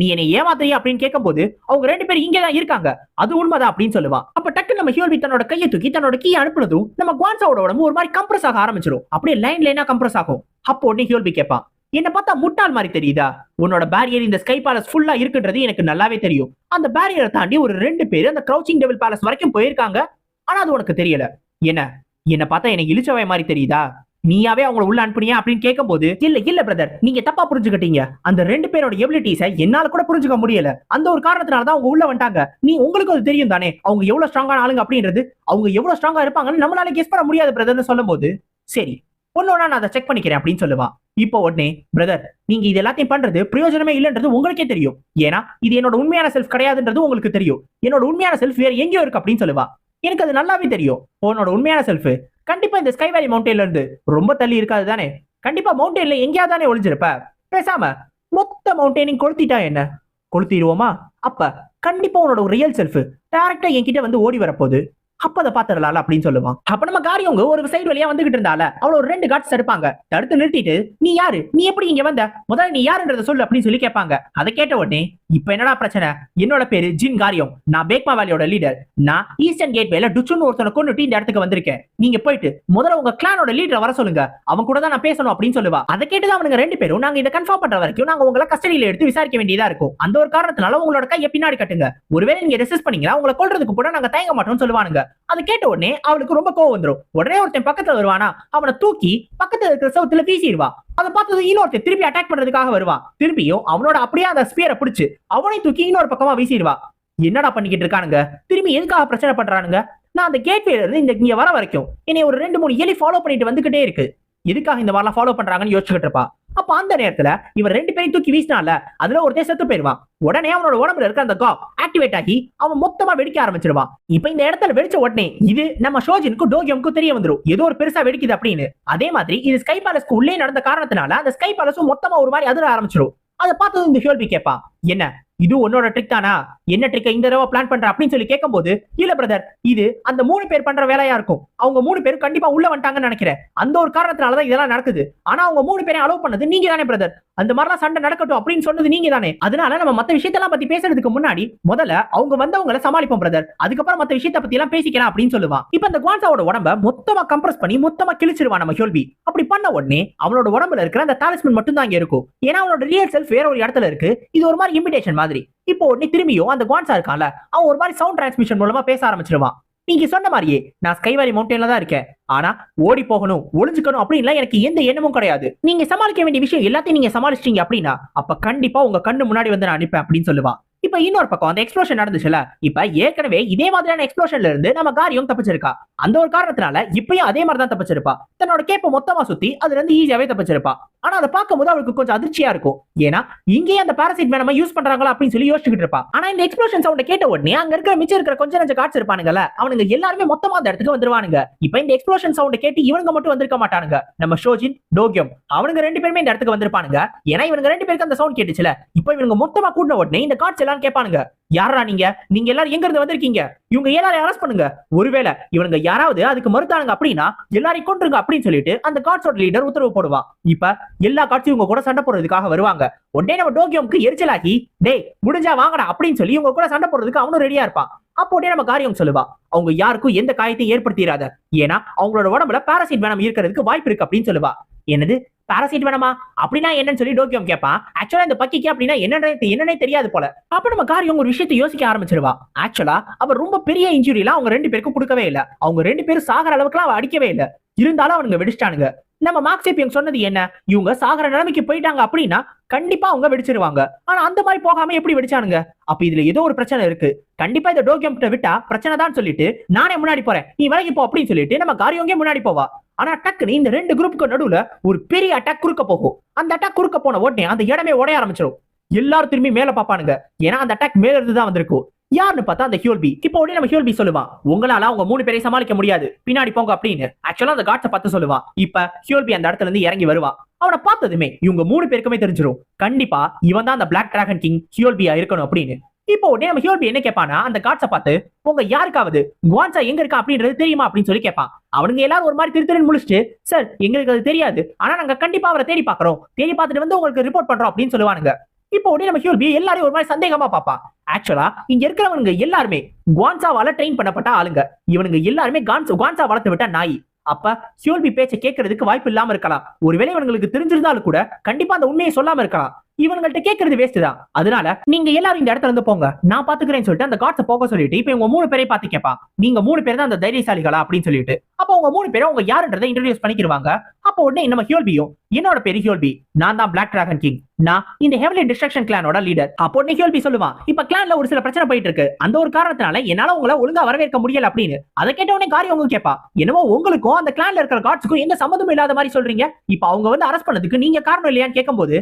நீ என்னை ஏமாத்துறியா அப்படின்னு கேட்கும்போது அவங்க ரெண்டு பேரும் இங்கே தான் இருக்காங்க. அது உண்மைதான் அப்படின்னு சொல்லுவான். அப்ப டக்கு நம்ம ஹியோல்பி தன்னோட கையை தூக்கி தன்னோட கீயை அனுப்புனதும் நம்ம குவான்சாவோட உடம்பு ஒரு மாதிரி கம்ப்ரஸ் ஆக ஆரம்பிச்சிடும் அப்படியே லைன் லைனா கம்ப்ரஸ் ஆகும். அப்போ உடனே ஹியோல்வி கேட்பான் என்ன பார்த்தா முட்டாள் மாதிரி தெரியுதா? உன்னோட பேரியர் இந்த ஸ்கை பேலஸ் ஃபுல்லா இருக்குன்றது எனக்கு நல்லாவே தெரியும். அந்த பேரியரை தாண்டி ஒரு ரெண்டு பேர் அந்த க்ரௌச்சிங் டெவில் பேலஸ் வரைக்கும் போயிருக்காங்க. ஆனா அது உனக்கு தெரியல. என்ன? என்ன பார்த்தா எனக்கு இழிச்சவை மாதிரி தெரியுதா? நீயாவே அவங்கள உள்ள அனுப்புனியா அப்படின்னு கேட்கும்போது இல்ல இல்ல பிரதர் நீங்க தப்பா புரிஞ்சுக்கிட்டீங்க. அந்த ரெண்டு பேரோட எபிலிட்டிஸை என்னால கூட புரிஞ்சுக்க முடியல. அந்த ஒரு காரணத்தினால தான் அவங்க உள்ள வந்துட்டாங்க. நீ உங்களுக்கு அது தெரியும் தானே. அவங்க எவ்வளவு ஸ்ட்ராங்கான ஆளுங்க அப்படின்றது. அவங்க எவ்வளவு ஸ்ட்ராங்கா இருப்பாங்கன்னு நம்மளால கெஸ் பண்ண முடியாது பிரதர்னு சொல்லும்போது சரி ஒன்னொன்னா நான் அதை செக் பண்ணிக்கிறேன் அப்படின்னு சொல்லுவான். இப்போ உடனே பிரதர் நீங்க இது எல்லாத்தையும் பண்றது பிரயோஜனமே இல்லைன்றது உங்களுக்கே தெரியும். ஏன்னா இது என்னோட உண்மையான செல்ஃப் கிடையாதுன்றது உங்களுக்கு தெரியும். என்னோட உண்மையான செல்ஃப் வேற எங்கேயோ இருக்கு அப்படின்னு சொல்லுவா எனக்கு அது நல்லாவே தெரியும். உன்னோட உண்மையான செல்ஃப் கண்டிப்பா இந்த ஸ்கை வேலி மவுண்டன்ல இருந்து ரொம்ப தள்ளி இருக்காது தானே? கண்டிப்பா மவுண்டன்ல எங்கேயாவது தானே ஒளிஞ்சிருப்ப. பேசாம மொத்த மவுண்டனையும் கொளுத்திட்டா என்ன? கொளுத்திடுவோமா? அப்ப கண்டிப்பா உன்னோட ரியல் செல்ஃப் டைரக்டா என்கிட்ட வந்து ஓடி வரப்போகுது. அப்ப அதை பாத்துடலாம் அப்படின்னு சொல்லுவான். அப்ப நம்ம காரியவங்க ஒரு சைடு வழியா வந்துகிட்டு இருந்தால அவள ஒரு ரெண்டு காட்ஸ் எடுப்பாங்க. தடுத்து நிறுத்திட்டு நீ யாரு? நீ எப்படி இங்க வந்த? முதல்ல நீ யாருன்றத சொல்லு அப்படின்னு சொல்லி கேட்பாங்க. அதை கேட்ட உடனே இப்ப என்னடா பிரச்சனை? என்னோட பேரு ஜின் காரியம். நான் பேக்மா வேலியோட லீடர் நான் ஈஸ்டர்ன் கேட்வேல டுச்சுன்னு ஒருத்தனை கொண்டுட்டு இந்த இடத்துக்கு வந்திருக்கேன். நீங்க போயிட்டு முதல்ல உங்க கிளானோட லீடரை வர சொல்லுங்க. அவன் கூட தான் நான் பேசணும் அப்படின்னு சொல்லுவா. அதை கேட்டுதான் அவனுங்க ரெண்டு பேரும் நாங்க இதை கன்ஃபார்ம் பண்ற வரைக்கும் நாங்க உங்களை கஸ்டடியில எடுத்து விசாரிக்க வேண்டியதா இருக்கும். அந்த ஒரு காரணத்தினால உங்களோட கையை பின்னாடி கட்டுங்க. ஒருவேளை நீங்க ரெசிஸ்ட் பண்ணீங்களா உங்களை கொள்றதுக்கு கூட நாங்க தயங்க மாட்டோம்னு சொல்லுவானுங்க. அதை கேட்ட உடனே அவளுக்கு ரொம்ப கோவம் வந்துடும் உடனே ஒருத்தன் பக்கத்துல வருவானா? அவனை தூக்கி பக்கத்துல இருக்கிற சவுத்துல வீசிடுவா. அதை பார்த்தது இன்னொருத்தன் திருப்பி அட்டாக் பண்றதுக்காக வருவா. திரும்பியும் அவனோட அப்படியே அந்த ஸ்பியரை பிடிச்சு அவனை தூக்கி இன்னொரு பக்கமா வீசிடுவா. என்னடா பண்ணிக்கிட்டு இருக்கானுங்க? திரும்பி எதுக்காக பிரச்சனை பண்றானுங்க? நான் அந்த கேட்வேல இருந்து இந்த இங்க வர வரைக்கும் என்னை ஒரு ரெண்டு மூணு எலி ஃபாலோ பண்ணிட்டு வந்துகிட்டே இருக்கு. எதுக்காக இந்த மாதிரிலாம் ஃபாலோ பண்றாங்கன்னு யோசிச்சுக்கிட்டு இருப்பா. அப்ப அந்த நேரத்துல இவன் ரெண்டு பேரையும் தூக்கி வீசினால அதுல ஒருத்தே செத்து போயிருவான் உடனே அவனோட உடம்புல இருக்க அந்த கா ஆக்டிவேட் ஆகி அவன் மொத்தமா வெடிக்க ஆரம்பிச்சிருவான். இப்ப இந்த இடத்துல வெடிச்ச உடனே இது நம்ம ஷோஜினுக்கும் டோகியமுக்கும் தெரிய வந்துரும். ஏதோ ஒரு பெருசா வெடிக்குது அப்படின்னு. அதே மாதிரி இது ஸ்கை பேலஸ்க்கு உள்ளே நடந்த காரணத்தினால அந்த ஸ்கை பேலஸும் மொத்தமா ஒரு மாதிரி அதிர ஆரம்பிச்சிரும். அதை பார்த்தது இந்த ஹியோல்பி கேட்பான். என்ன? இது உன்னோட ட்ரிக் தானா? என்ன ட்ரிக்கை இந்த தடவை பிளான் பண்ற? அப்படின்னு சொல்லி கேட்கும்போது இல்ல பிரதர் இது அந்த மூணு பேர் பண்ற வேலையா இருக்கும். அவங்க மூணு பேரும் கண்டிப்பா உள்ள வந்துட்டாங்கன்னு நினைக்கிறேன். அந்த ஒரு காரணத்தினாலதான் இதெல்லாம் நடக்குது. ஆனா அவங்க மூணு பேரையும் அலோவ் பண்ணது நீங்க தானே பிரதர் அந்த மாதிரிலாம் சண்டை நடக்கட்டும் அப்படின்னு சொன்னது நீங்க தானே அதனால நம்ம மத்த விஷயத்தெல்லாம் பத்தி பேசுறதுக்கு முன்னாடி முதல்ல அவங்க வந்தவங்களை சமாளிப்போம் பிரதர் அதுக்கப்புறம் மத்த விஷயத்தை பத்தி எல்லாம் பேசிக்கலாம் அப்படின்னு சொல்லுவான். இப்ப அந்த குவான்சாவோட உடம்ப மொத்தமா கம்ப்ரஸ் பண்ணி மொத்தமா கிழிச்சிருவான் நம்ம ஹியோல்பி அப்படி பண்ண உடனே அவனோட உடம்புல இருக்கிற அந்த தாலிஸ்மன் மட்டும் தான் இங்க இருக்கும். ஏன்னா அவனோட ரியல் செல்ஃப் வேற ஒரு இடத்துல இருக்கு. இது ஒரு மாதிரி இமிடேஷன் மாதிரி. இப்போ உடனே திரும்பியும் அந்த குவான்சா இருக்கான்ல அவன் ஒரு மாதிரி சவுண்ட் டிரான்ஸ்மிஷன் மூலமா பேச ஆரம்பிச்சிருவான். நீங்க சொன்ன மாதிரியே நான் ஸ்கைவாரி மவுண்டன்ல தான் இருக்கேன். ஆனா ஓடி போகணும் ஒளிஞ்சுக்கணும் அப்படின்லாம் எனக்கு எந்த எண்ணமும் கிடையாது. நீங்க சமாளிக்க வேண்டிய விஷயம் எல்லாத்தையும் நீங்க சமாளிச்சிட்டீங்க அப்படின்னா அப்ப கண்டிப்பா உங்க கண்ணு முன்னாடி வந்து நான் அனுப்பேன் அப்படின்னு சொல்லுவான் இப்ப இன்னொரு பக்கம் அந்த எக்ஸ்ப்ளோஷன் நடந்துச்சுல இப்ப ஏற்கனவே இதே மாதிரியான எக்ஸ்ப்ளோஷன்ல இருந்து நம்ம காரியம் தப்பிச்சிருக்கா. அந்த ஒரு காரணத்தினால இப்பயும் அதே மாதிரி தான் தப்பிச்சிருப்பா. தன்னோட கேப்ப மொத்தமா சுத்தி அதுல இருந்து ஈஸியாவே தப்பிச்சிருப்பா. ஆனா அதை பார்க்கும்போது அவளுக்கு கொஞ்சம் அதிர்ச்சியா இருக்கும். ஏன்னா இங்கேயே அந்த பாராசைட் வேணாம யூஸ் பண்றாங்களா அப்படின்னு சொல்லி யோசிச்சுக்கிட்டு இருப்பா. ஆனா இந்த எக்ஸ்ப்ளோஷன் சவுண்ட கேட்ட உடனே அங்க இருக்கிற மிச்சம் இருக்கிற கொஞ்சம் நஞ்ச காட்சி இருப்பானுங்கல்ல அவனுங்க எல்லாருமே மொத்தமா அந்த இடத்துக்கு வந்துருவானுங்க. இப்ப இந்த எக்ஸ்ப்ளோஷன் சவுண்ட கேட்டு இவனுங்க மட்டும் வந்திருக்க மாட்டானுங்க. நம்ம ஷோஜின் டோகியம் அவனுங்க ரெண்டு பேருமே இந்த இடத்துக்கு வந்திருப்பானுங்க. ஏன்னா இவனுங்க ரெண்டு பேருக்கு அந்த சவுண்ட் கேட்டுச்சுல. இப்ப இவனுங்க மொத்தமா கூட்டின உடனே இந்த காட்சி எல்லாம் கேட்பானுங்க. யாரா நீங்க? நீங்க எல்லாரும் எங்க இருந்து வந்திருக்கீங்க? இவங்க எல்லாரையும் அரெஸ்ட் பண்ணுங்க. ஒருவேளை இவனுங்க யாராவது அதுக்கு மறுத்தானுங்க அப்படின்னா எல்லாரையும் கொண்டுருங்க அப்படின்னு சொல்லிட்டு அந்த காட்ஸோட லீடர் உத்தரவு போடுவான். இப்ப எல்லா காட்சியும் இவங்க கூட சண்டை போடுறதுக்காக வருவாங்க. உடனே நம்ம டோக்கியோமுக்கு எரிச்சலாகி டேய் முடிஞ்சா வாங்கடா அப்படின்னு சொல்லி இவங்க கூட சண்டை போடுறதுக்கு அவனும் ரெடியா இருப்பான். அப்போ உடனே நம்ம காரியம் சொல்லுவா அவங்க யாருக்கும் எந்த காயத்தையும் ஏற்படுத்திடாத ஏன்னா அவங்களோட உடம்புல பாராசைட் வேனம் இருக்கிறதுக்கு வாய்ப்பு இருக்கு அப்படின்னு சொல்லுவா என்னது? பாராசைட் வேணாமா? அப்படின்னா என்னன்னு சொல்லி டோக்கியம் கேட்பான் ஆக்சுவலா இந்த பக்கிக்கு அப்படின்னா என்னன்னே என்னன்னே தெரியாது போல. அப்ப நம்ம காரியம் ஒரு விஷயத்தை யோசிக்க ஆரம்பிச்சிருவா. ஆக்சுவலா அவ ரொம்ப பெரிய இன்ஜுரிலாம் அவங்க ரெண்டு பேருக்கும் கொடுக்கவே இல்ல. அவங்க ரெண்டு பேரும் சாகர அளவுக்குலாம் அவ அடிக்கவே இல்ல. இருந்தாலும் அவனுங்க வெடிச்சிட்டானுங்க. நம்ம மார்க்சேப்பியம் சொன்னது என்ன? இவங்க சாகர நிலைமைக்கு போயிட்டாங்க அப்படின்னா கண்டிப்பா அவங்க வெடிச்சிருவாங்க. ஆனா அந்த மாதிரி போகாம எப்படி வெடிச்சானுங்க? அப்ப இதுல ஏதோ ஒரு பிரச்சனை இருக்கு. கண்டிப்பா இந்த டோக்கியம் கிட்ட விட்டா பிரச்சனை தான் சொல்லிட்டு நானே முன்னாடி போறேன். நீ விலகி போ அப்படின்னு சொல்லிட்டு நம்ம காரியங்க முன்னாடி போவா. ஆனா டக்குன்னு இந்த ரெண்டு குரூப்புக்கு நடுவுல ஒரு பெரிய அட்டாக் குறுக்க போகும். அந்த அட்டாக் குறுக்க போன உடனே அந்த இடமே உடைய ஆரம்பிச்சிடும் எல்லாரும் திரும்பி மேல பாப்பானுங்க. ஏன்னா அந்த அட்டாக் மேல இருந்து தான் வந்திருக்கும். யாருன்னு பார்த்தா அந்த ஹியூல்பி இப்போ உடனே நம்ம ஹியூல்பி சொல்லுவான். உங்களால அவங்க மூணு பேரையும் சமாளிக்க முடியாது. பின்னாடி போங்க அப்படின்னு. ஆக்சுவலா அந்த காட்ஸை பார்த்து சொல்லுவான். இப்ப ஹியோல்பி அந்த இடத்துல இருந்து இறங்கி வருவான். அவனை பார்த்ததுமே இவங்க மூணு பேருக்குமே தெரிஞ்சிரும். கண்டிப்பா இவன் தான் அந்த பிளாக் டிராகன் கிங் ஹியோல்பியா இருக்கணும் அப்படின்னு. இப்போ உடனே நம்ம ஹியோல்பி என்ன கேட்பானா அந்த காட்ஸை பார்த்து உங்க யாருக்காவது குவான்சா எங்க இருக்கா அப்படின்றது தெரியுமா? அப்படின்னு சொல்லி கேட்பான். அவனுங்க எல்லாரும் ஒரு மாதிரி திரு முடிச்சுட்டு சார் எங்களுக்கு அது தெரியாது. ஆனா நாங்க கண்டிப்பா அவரை தேடி பாக்குறோம் தேடி பார்த்துட்டு வந்து உங்களுக்கு ரிப்போர்ட் பண்றோம் அப்படின்னு சொல்லுவானுங்க. இப்போ உடனே நம்ம ஹியோல்பி எல்லாரையும் ஒரு மாதிரி சந்தேகமா பாப்பா ஆக்சுவலா இங்க இருக்கிறவனுங்க எல்லாருமே குவான்சாவால ட்ரெயின் பண்ணப்பட்ட ஆளுங்க. இவனுங்க எல்லாருமே குவான்சா வளர்த்து விட்ட நாய். அப்ப சியோல்பி பேச்சை கேட்கறதுக்கு வாய்ப்பு இல்லாம இருக்கலாம். ஒருவேளை இவங்களுக்கு தெரிஞ்சிருந்தாலும் கூட கண்டிப்பா அந்த உண்மையை சொல்லாம இருக்கலாம். இவங்கள்ட்ட கேட்கறது வேஸ்ட் தான். அதனால நீங்க எல்லாரும் இந்த இடத்துல இருந்து போங்க. நான் பாத்துக்கிறேன்னு சொல்லிட்டு அந்த காட்ஸை போக சொல்லிட்டு இப்ப இவங்க மூணு பேரை பார்த்து கேட்பா நீங்க மூணு பேர் தான் அந்த தைரியசாலிகளா அப்படின்னு சொல்லிட்டு. அப்போ உங்க மூணு பேரும் உங்க யாருன்றதை இன்ட்ரடியூஸ் பண்ணிக்கிருவாங்க. அப்போ உடனே நம்ம ஹியோல்பியும் என்னோட பேரு ஹியோல்பி நான் தான் பிளாக் டிராகன் கிங் நான் இந்த ஹெவலி டிஸ்ட்ரக்ஷன் கிளானோட லீடர் அப்போ உடனே ஹியோல்பி சொல்லுவான் இப்ப கிளான்ல ஒரு சில பிரச்சனை போயிட்டு இருக்கு. அந்த ஒரு காரணத்தினால என்னால உங்களை ஒழுங்கா வரவேற்க முடியல அப்படின்னு. அதை கேட்ட உடனே காரி அவங்க கேட்பா என்னவோ உங்களுக்கும் அந்த கிளான்ல இருக்கிற காட்ஸுக்கும் எந்த சம்மந்தமும் இல்லாத மாதிரி சொல்றீங்க. இப்ப அவங்க வந்து அரெஸ்ட் பண்ணதுக்கு நீங்க காரணம் இல்லையான்னு கேட்கும்போது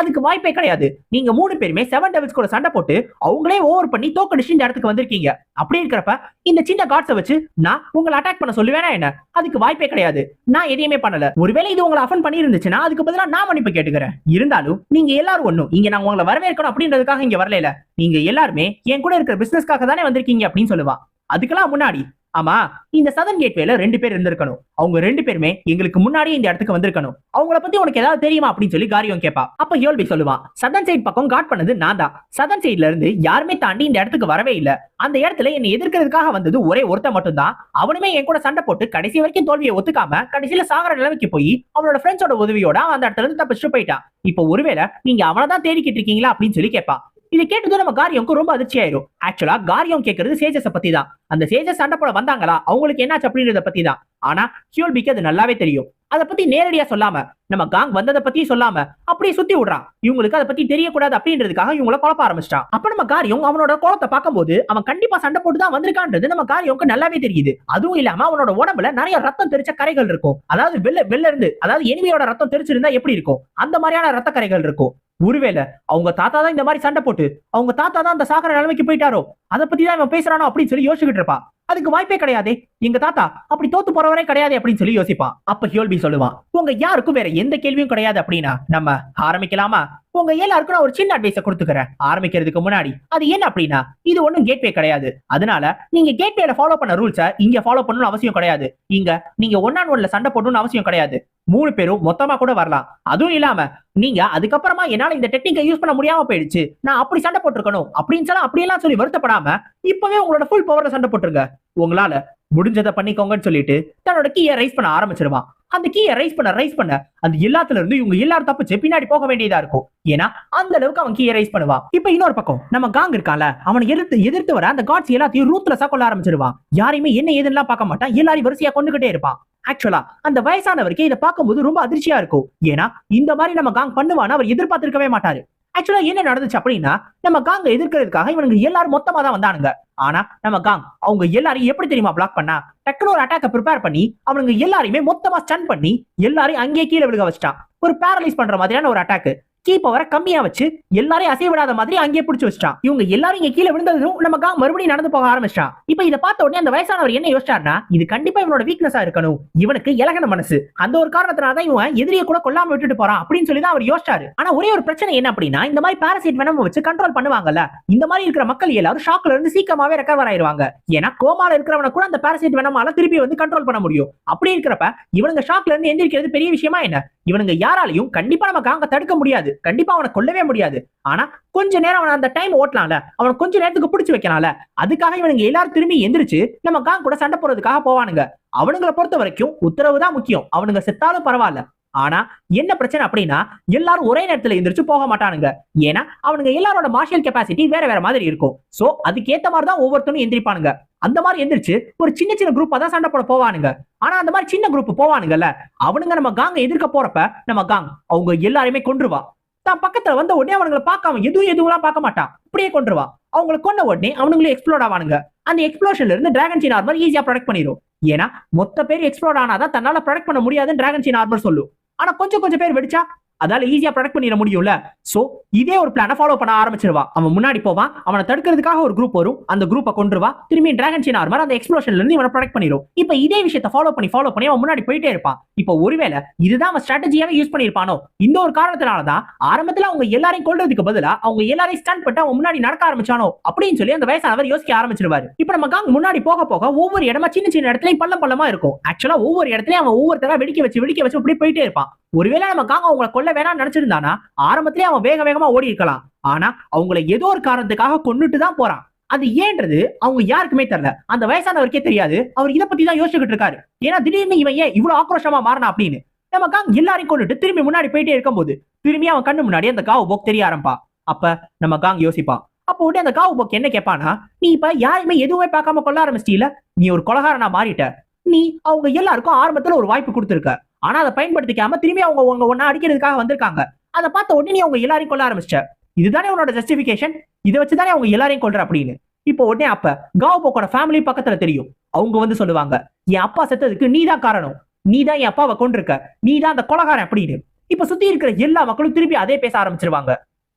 அதுக்கு வாய்ப்பே கிடையாது. நீங்க மூணு பேருமே செவன் டெவில்ஸ் கூட சண்டை போட்டு அவங்களே ஓவர் பண்ணி தோக்கடிச்சு இந்த இடத்துக்கு வந்திருக்கீங்க. அப்படி இருக்கிறப்ப இந்த சின்ன காட்ஸை வச்சு நான் உங்களை அட்டாக் பண்ண சொல்லுவேனா என்ன? அதுக்கு வாய்ப்பே கிடையாது. நான் எதையுமே பண்ணல. ஒருவேளை இது உங்களை அஃபன் பண்ணி இருந்துச்சுன்னா அதுக்கு பதிலாக நான் மன்னிப்பு கேட்டுக்கிறேன். இருந்தாலும் நீங்க எல்லாரும் ஒண்ணும். இங்க நான் உங்களை வரவேற்கணும் அப்படின்றதுக்காக இங்க வரல நீங்க எல்லாருமே என் கூட இருக்கிற பிசினஸ்க்காக தானே வந்திருக்கீங்க அப்படின்னு சொல்லுவா. அதுக்கெல்லாம் முன்னாடி ஆமா இந்த சதன் கேட்வேல ரெண்டு பேர் இருந்திருக்கணும். அவங்க ரெண்டு பேருமே எங்களுக்கு முன்னாடியே இந்த இடத்துக்கு வந்திருக்கணும். அவங்கள பத்தி உனக்கு ஏதாவது தெரியுமா அப்படின்னு சொல்லி காரியம் கேட்பா அப்ப யோல்பி சொல்லுவான் சதன் சைட் பக்கம் காட் பண்ணது நான் தான். சதன் சைடுல இருந்து யாருமே தாண்டி இந்த இடத்துக்கு வரவே இல்ல. அந்த இடத்துல என்னை எதிர்க்கிறதுக்காக வந்தது ஒரே ஒருத்த மட்டும்தான். அவனுமே என் கூட சண்டை போட்டு கடைசி வரைக்கும் தோல்வியை ஒத்துக்காம கடைசியில சாகர நிலைமைக்கு போய் அவனோட ஃப்ரெண்ட்ஸோட உதவியோட அந்த இடத்துல இருந்து தப்பிச்சுட்டு போயிட்டான் இப்போ ஒருவேளை நீங்க அவனை தான் தேடிக்கிட்டு இருக்கீங்களா அப்படின்னு சொல்லி கேட்பான் இதை கேட்டதும் நம்ம காரியம்க்கு ரொம்ப அதிர்ச்சி ஆயிரும் ஆக்சுவலா காரியம் கேட்கறது சேஜஸ பத்தி தான் அந்த சேஜஸ் சண்டை போட வந்தாங்களா அவங்களுக்கு என்னாச்சு அப்படின்றத பத்தி தான் ஆனா ஹியோல்பிக்கு அது நல்லாவே தெரியும். அதை பத்தி நேரடியா சொல்லாம நம்ம காங் வந்ததை பத்தி சொல்லாம அப்படியே சுத்தி விடுறான். இவங்களுக்கு அதை பத்தி தெரியக்கூடாது அப்படின்றதுக்காக இவங்கள குழப்ப ஆரம்பிச்சிட்டான். அப்ப நம்ம காரியம் அவனோட குளத்தை பார்க்கும்போது அவன் கண்டிப்பா சண்டை போட்டு தான் வந்திருக்கான்றது நம்ம காரியம்க்கு நல்லாவே தெரியுது. அதுவும் இல்லாம அவனோட உடம்புல நிறைய ரத்தம் தெரிச்ச கரைகள் இருக்கும். அதாவது வெள்ள வெளில இருந்து அதாவது எனிமையோட ரத்தம் தெரிச்சிருந்தா எப்படி இருக்கும்? அந்த மாதிரியான ரத்த கரைகள் இருக்கும். ஒருவேளை அவங்க தாத்தா தான் இந்த மாதிரி சண்டை போட்டு அவங்க தாத்தா தான் அந்த சாகர நிலைமைக்கு போயிட்டாரோ அதை பத்தி தான் இவன் பேசுறானோ அப்படின்னு சொல்லி யோசிச்சுக்கிட்டு இருப்பா. அதுக்கு வாய்ப்பே கிடையாதே. எங்க தாத்தா அப்படி தோத்து போறவரே கிடையாது அப்படின்னு சொல்லி யோசிப்பான். அப்ப ஹியோல்பி சொல்லுவான் உங்க யாருக்கும் வேற எந்த கேள்வியும் கிடையாது அப்படின்னா நம்ம ஆரம்பிக்கலாமா? உங்க எல்லாருக்கும் நான் ஒரு சின்ன அட்வைஸ கொடுத்துக்கிறேன். ஆரம்பிக்கிறதுக்கு முன்னாடி. அது என்ன அப்படின்னா இது ஒண்ணும் கேட்வே கிடையாது. அதனால நீங்க கேட்வேல ஃபாலோ பண்ண ரூல்ஸ இங்க ஃபாலோ பண்ணணும்னு அவசியம் கிடையாது. இங்க நீங்க ஒன் ஆன் ஒன்ல சண்டை போடணும்னு அவசியம் கிடையாது. மூணு பேரும் மொத்தமா கூட வரலாம். அதுவும் இல்லாம நீங்க அதுக்கப்புறமா என்னால இந்த டெக்னிக்கை யூஸ் பண்ண முடியாம போயிடுச்சு. நான் அப்படி சண்டை போட்டிருக்கணும். அப்படின்னு சொல்லி அப்படியெல்லாம் சொல்லி வருத்தப்படாம இப்பவே உங்களோட ஃபுல் பவர்ல சண்டை போட்டுருங்க. உங்களால முடிஞ்சதை பண்ணிக்கோங்கன்னு சொல்லிட்டு தன்னோட கீயை ரைஸ் பண்ண ஆரம்பிச்சிருவான். அந்த கீயை ரைஸ் பண்ண ரைஸ் பண்ண. அந்த எல்லாத்துல இருந்து இவங்க எல்லாரும் தப்பிச்சு பின்னாடி போக வேண்டியதா இருக்கும். ஏன்னா அந்த அளவுக்கு அவன் கீயை ரைஸ் பண்ணுவான் இப்ப இன்னொரு பக்கம் நம்ம காங் இருக்கான்ல அவனை எதிர்த்து எதிர்த்து வர அந்த காட்ஸ் எல்லாத்தையும் ரூத்லஸா கொள்ள ஆரம்பிச்சிருவான். யாரையுமே என்ன ஏதுலாம் பார்க்க மாட்டான். எல்லாரையும் வரிசையா கொண்டுகிட்டே இருப்பான். ஆக்சுவலா அந்த வயசானவருக்கு இதை பார்க்கும்போது ரொம்ப அதிர்ச்சியா இருக்கும். ஏன்னா இந்த மாதிரி நம்ம காங் பண்ணுவான்னு அவர் எதிர்பார்த்திருக்கவே மாட்டாரு. ஆக்சுவலா என்ன நடந்துச்சு அப்படின்னா நம்ம காங்க எதிர்க்கிறதுக்காக இவனுங்க எல்லாரும் மொத்தமா தான் வந்தானுங்க. ஆனா நம்ம காங் அவங்க எல்லாரையும் எப்படி தெரியுமா பிளாக் பண்ணா? டக்குனு ஒரு அட்டாக்க ப்ரிப்பேர் பண்ணி அவனுங்க எல்லாரையுமே மொத்தமா ஸ்டன் பண்ணி எல்லாரையும் அங்கேயே கீழே விழுக வச்சிட்டான். ஒரு பேரலைஸ் பண்ற மாதிரியான ஒரு அட்டாக் கீ பவரை கம்மியா வச்சு எல்லாரையும் அசைய விடாத மாதிரி அங்கேயே பிடிச்சி வச்சிட்டான். இவங்க எல்லாரும் இங்க கீழே விழுந்ததும் நம்ம மறுபடியும் நடந்து போக ஆரம்பிச்சிட்டான். இப்ப இதை பார்த்த உடனே அந்த வயசானவர் என்ன யோசிச்சார்னா இது கண்டிப்பா இவனோட வீக்னஸா இருக்கணும். இவனுக்கு இலகன மனசு. அந்த ஒரு காரணத்தினால தான் இவன் எதிரியை கூட கொல்லாம விட்டுட்டு போறான் அப்படின்னு சொல்லி தான் அவர் யோசிச்சாரு. ஆனா ஒரே ஒரு பிரச்சனை என்ன அப்படின்னா இந்த மாதிரி பாராசைட் வெனம் வச்சு கண்ட்ரோல் பண்ணுவாங்கல்ல இந்த மாதிரி இருக்கிற மக்கள் எல்லாரும் ஷாக்ல இருந்து சீக்கிரமாவே ரெக்கவர் ஆயிருவாங்க. ஏன்னா கோமால இருக்கிறவன கூட அந்த பாராசைட் வெனமால திருப்பி வந்து கண்ட்ரோல் பண்ண முடியும். அப்படி இருக்கிறப்ப இவனுங்க ஷாக்ல இருந்து எந்திரிக்கிறது பெரிய விஷயமா என்ன? இவனுங்க யாராலையும் கண்டிப்பா நம்ம காங்க தடுக்க முடியாது. கண்டிப்பா அவனை கொல்லவே முடியாது. ஆனா கொஞ்ச நேரம் அவன் அந்த டைம் ஓட்டலாம்ல. அவன் கொஞ்ச நேரத்துக்கு பிடிச்சி வைக்கலாம்ல. அதுக்காக இவனுங்க எல்லாரும் திரும்பி எந்திரிச்சு நம்ம காங் கூட சண்டை போறதுக்காக போவானுங்க. அவனுங்களை பொறுத்த வரைக்கும் உத்தரவு தான் முக்கியம். அவனுங்க செத்தாலும் பரவாயில்ல. ஆனா என்ன பிரச்சனை அப்படின்னா எல்லாரும் ஒரே நேரத்துல எந்திரிச்சு போக மாட்டானுங்க. ஏன்னா அவனுங்க எல்லாரோட மார்ஷியல் கெப்பாசிட்டி வேற வேற மாதிரி இருக்கும். சோ அதுக்கேத்த மாதிரி தான் ஒவ்வொருத்தனும் எந்திரிப்பானுங்க. அந்த மாதிரி எந்திரிச்சு ஒரு சின்ன சின்ன குரூப்பா தான் சண்டை போட போவானுங்க. ஆனா அந்த மாதிரி சின்ன குரூப் போவானுங்கல்ல அவனுங்க நம்ம காங்க எதிர்க்க போறப்ப நம்ம காங் அவங்க எல்லாருமே கொன்றுவா. தான் பக்கத்துல வந்த உடனே அவனுங்களை பார்க்காம எதுவும் எதுவும் பார்க்க மாட்டான். அப்படியே கொன்றுவா அவங்களை கொண்ட உடனே அவனுங்களும் எக்ஸ்ப்ளோர் ஆவானுங்க. அந்த எக்ஸ்ப்ளோஷன்ல இருந்து டிராகன் சீன் ஆர்மர் ஈஸியா ப்ரொடக்ட் பண்ணிடும் ஏன்னா மொத்த பேர் எக்ஸ்ப்ளோர் ஆனாதான் தன்னால ப்ரொடக்ட் பண்ண முடியாதுன்னு டிராகன் சீன் ஆர்மர் சொல்லும். ஆனா கொஞ்சம் கொஞ்சம் பேர் வெடிச்சா அதால ஈஸியா ப்ரொடக்ட் பண்ணிட முடியும்ல? சோ இதே ஒரு பிளான ஃபாலோ பண்ண ஆரம்பிச்சிருவா. அவன் முன்னாடி போவான் அவனை தடுக்கிறதுக்காக ஒரு குரூப் வரும் அந்த குரூப்பை கொண்டுருவா திரும்பி டிராகன் சீன் ஆர்மர் அந்த எக்ஸ்ப்ளோஷன்ல இருந்து இவனை ப்ரொடக்ட் பண்ணிடும் இப்ப இதே விஷயத்தை ஃபாலோ பண்ணி ஃபாலோ பண்ணி அவன் முன்னாடி போயிட்டே இருப்பான். இப்போ ஒருவேளை இதுதான் அவன் ஸ்ட்ராட்டஜியாவே யூஸ் பண்ணிருப்பானோ இந்த ஒரு காரணத்தினாலதான் ஆரம்பத்துல அவங்க எல்லாரையும் கொள்றதுக்கு பதிலா அவங்க எல்லாரையும் ஸ்டாண்ட் பண்ணிட்டு அவன் முன்னாடி நடக்க ஆரம்பிச்சானோ? அப்படின்னு சொல்லி அந்த வயசானவர் யோசிக்க ஆரம்பிச்சிருவாரு. இப்ப நம்ம காங் முன்னாடி போக போக ஒவ்வொரு இடமா சின்ன சின்ன இடத்துலயும் பள்ளம் பள்ளமா இருக்கும். ஆக்சுவலா ஒவ்வொரு இடத்துலயும் அவன் ஒவ்வொருத்தரா வெடிக்க வச்சு வெடிக்க வச்சு அப்படியே போயிட்டே இருப்பான். ஒருவேளை நம்ம காங்க அவங்களை கொல்ல வேணாம்னு நினைச்சிருந்தானா? ஆரம்பத்திலே அவன் வேக வேகமா ஓடி இருக்கலாம். ஆனா அவங்கள ஏதோ ஒரு காரணத்துக்காக கொண்டுட்டு தான் போறான். அது ஏன்றது? அவங்க யாருக்குமே தெரியல. அந்த வயசானவருக்கே தெரியாது. அவர் இத பத்தி தான் யோசிச்சுக்கிட்டு இருக்காரு. ஏன்னா திடீர்னு இவன் ஏன் இவ்வளவு ஆக்ரோஷமா மாறினா அப்படின்னு? நம்ம காங் எல்லாரையும் கொண்டுட்டு திரும்பி முன்னாடி போயிட்டே இருக்கும்போது திரும்பி அவன் கண்ணு முன்னாடி அந்த காவு போக் தெரிய ஆரம்பா அப்ப நம்ம காங் யோசிப்பான். அப்போ உடனே அந்த காவு போக் என்ன கேட்பானா நீ இப்ப யாருமே எதுவுமே பார்க்காம கொள்ள ஆரம்பிச்சிட்டீல நீ ஒரு கொலகாரனா மாறிட்ட. நீ அவங்க எல்லாருக்கும் ஆரம்பத்துல ஒரு வாய்ப்பு கொடுத்துருக்க. ஆனா அதை பயன்படுத்திக்காம திரும்பி அவங்க உங்க ஒன்னா அடிக்கிறதுக்காக வந்திருக்காங்க. அதை பார்த்த உடனே நீ அவங்க எல்லாரையும் கொள்ள ஆரம்பிச்சிட்ட. இதுதானே உன்னோட ஜஸ்டிபிகேஷன் இதை வச்சுதானே அவங்க எல்லாரையும் கொள்ற அப்படின்னு. இப்போ உடனே அப்ப காவ் போக்கோட ஃபேமிலி பக்கத்துல தெரியும். அவங்க வந்து சொல்லுவாங்க என் அப்பா செத்ததுக்கு நீ தான் காரணம். நீ தான் என் அப்பாவை கொண்டிருக்க நீ தான் அந்த கொலகாரன் அப்படின்னு. இப்ப சுத்தி இருக்கிற எல்லா மக்களும் திருப்பி அதே பேச ஆரம்பிச்சிருவாங்க.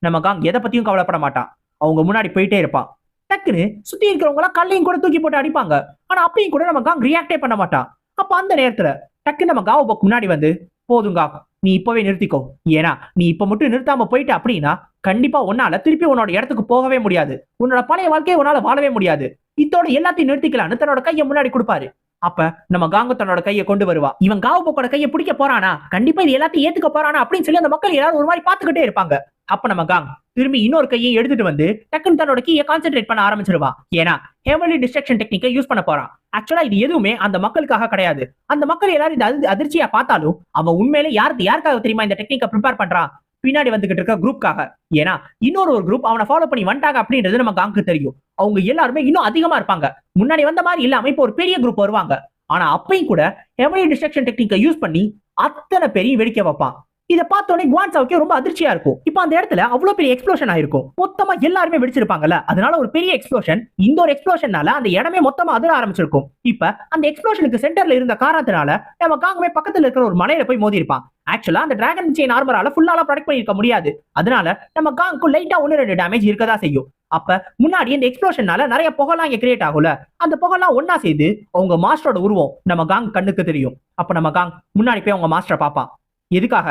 நம்ம காங் எதை பத்தியும் கவலைப்பட மாட்டான். அவங்க முன்னாடி போயிட்டே இருப்பான். டக்குன்னு சுத்தி இருக்கிறவங்க எல்லாம் கல்லையும் கூட தூக்கி போட்டு அடிப்பாங்க. ஆனா அப்பயும் கூட நம்ம காங் ரியாக்டே பண்ண மாட்டான். அப்ப அந்த நேரத்துல டக்குன்னு நம்ம காவ முன்னாடி வந்து போதுங்கா நீ இப்பவே நிறுத்திக்கோ. ஏன்னா நீ இப்ப மட்டும் நிறுத்தாம போயிட்ட அப்படின்னா கண்டிப்பா உன்னால திருப்பி உன்னோட இடத்துக்கு போகவே முடியாது. உன்னோட பழைய வாழ்க்கையை உன்னால வாழவே முடியாது. இத்தோட எல்லாத்தையும் நிறுத்திக்கலாம்னு தன்னோட கையை முன்னாடி கொடுப்பாரு. அப்ப நம்ம காங்க தன்னோட கையை கொண்டு வருவா. இவன் காவு போக்கோட கையை பிடிக்க போறானா? கண்டிப்பா இது எல்லாத்தையும் ஏத்துக்க போறானா? அப்படின்னு சொல்லி அந்த மக்கள் எல்லாரும் ஒரு மாதிரி பாத்துக்கிட்டே இருப்பாங்க. அப்ப நம்ம காங் திரும்பி இன்னொரு கையை எடுத்துட்டு வந்து டக்குன்னு தன்னோட கீயை கான்சென்ட்ரேட் பண்ண ஆரம்பிச்சிருவா. ஏன்னா ஹெவன்லி டிஸ்ட்ரக்ஷன் டெக்னிக்கை யூஸ் பண்ண போறான். ஆக்சுவலா இது எதுவுமே அந்த மக்களுக்காக கிடையாது. அந்த மக்கள் எல்லாரும் இந்த அதிர்ச்சியா பார்த்தாலும் அவன் உண்மையிலே யாருக்கு யாருக்காக தெரியுமா இந்த டெக்னிக்கை ப்ரிப்பேர் பண்றான் பின்னாடி வந்துகிட்டு இருக்க குரூப்காக ஏன்னா இன்னொரு ஒரு குரூப் அவனை ஃபாலோ பண்ணி வந்துட்டாங்க அப்படின்றது நம்ம காங்கு தெரியும். அவங்க எல்லாருமே இன்னும் அதிகமா இருப்பாங்க. முன்னாடி வந்த மாதிரி இல்லாம இப்போ ஒரு பெரிய குரூப் வருவாங்க. ஆனா அப்பயும் கூட ஹெவன்லி டிஸ்ட்ரக்ஷன் டெக்னிக்கை யூஸ் பண்ணி அத்தனை பேரையும் வெடிக்க வைப்பான் இதை பார்த்தோன்னே குவான்சாவுக்கே ரொம்ப அதிர்ச்சியா இருக்கும். இப்போ அந்த இடத்துல அவ்வளவு பெரிய எக்ஸ்ப்ளோஷன் ஆயிருக்கும். மொத்தமா எல்லாருமே வெடிச்சிருப்பாங்கல்ல? அதனால ஒரு பெரிய எக்ஸ்ப்ளோஷன் இந்த ஒரு எக்ஸ்ப்ளோஷனால அந்த இடமே மொத்தமா அதிர ஆரம்பிச்சிருக்கும். இப்ப அந்த எக்ஸ்ப்ளோஷனுக்கு சென்டர்ல இருந்த காரணத்தினால நம்ம காங்கமே பக்கத்துல இருக்கிற ஒரு மலையில போய் மோதி இருப்பான் ஆக்சுவலா அந்த டிராகன் செயின் ஆர்மரால ஃபுல்லால ப்ரொடக்ட் பண்ணிருக்க முடியாது. அதனால நம்ம காங்க்கு லைட்டா ஒன்னு ரெண்டு டேமேஜ் இருக்கதா செய்யும். அப்ப முன்னாடி இந்த எக்ஸ்ப்ளோஷனால நிறைய புகைலாம் இங்க கிரியேட் ஆகும்ல? அந்த புகைலாம் ஒன்னா செய்து அவங்க மாஸ்டரோட உருவம் நம்ம காங் கண்ணுக்கு தெரியும். அப்ப நம்ம காங் முன்னாடி போய் அவங்க மாஸ்டரை பாப்பான் எதுக்காக?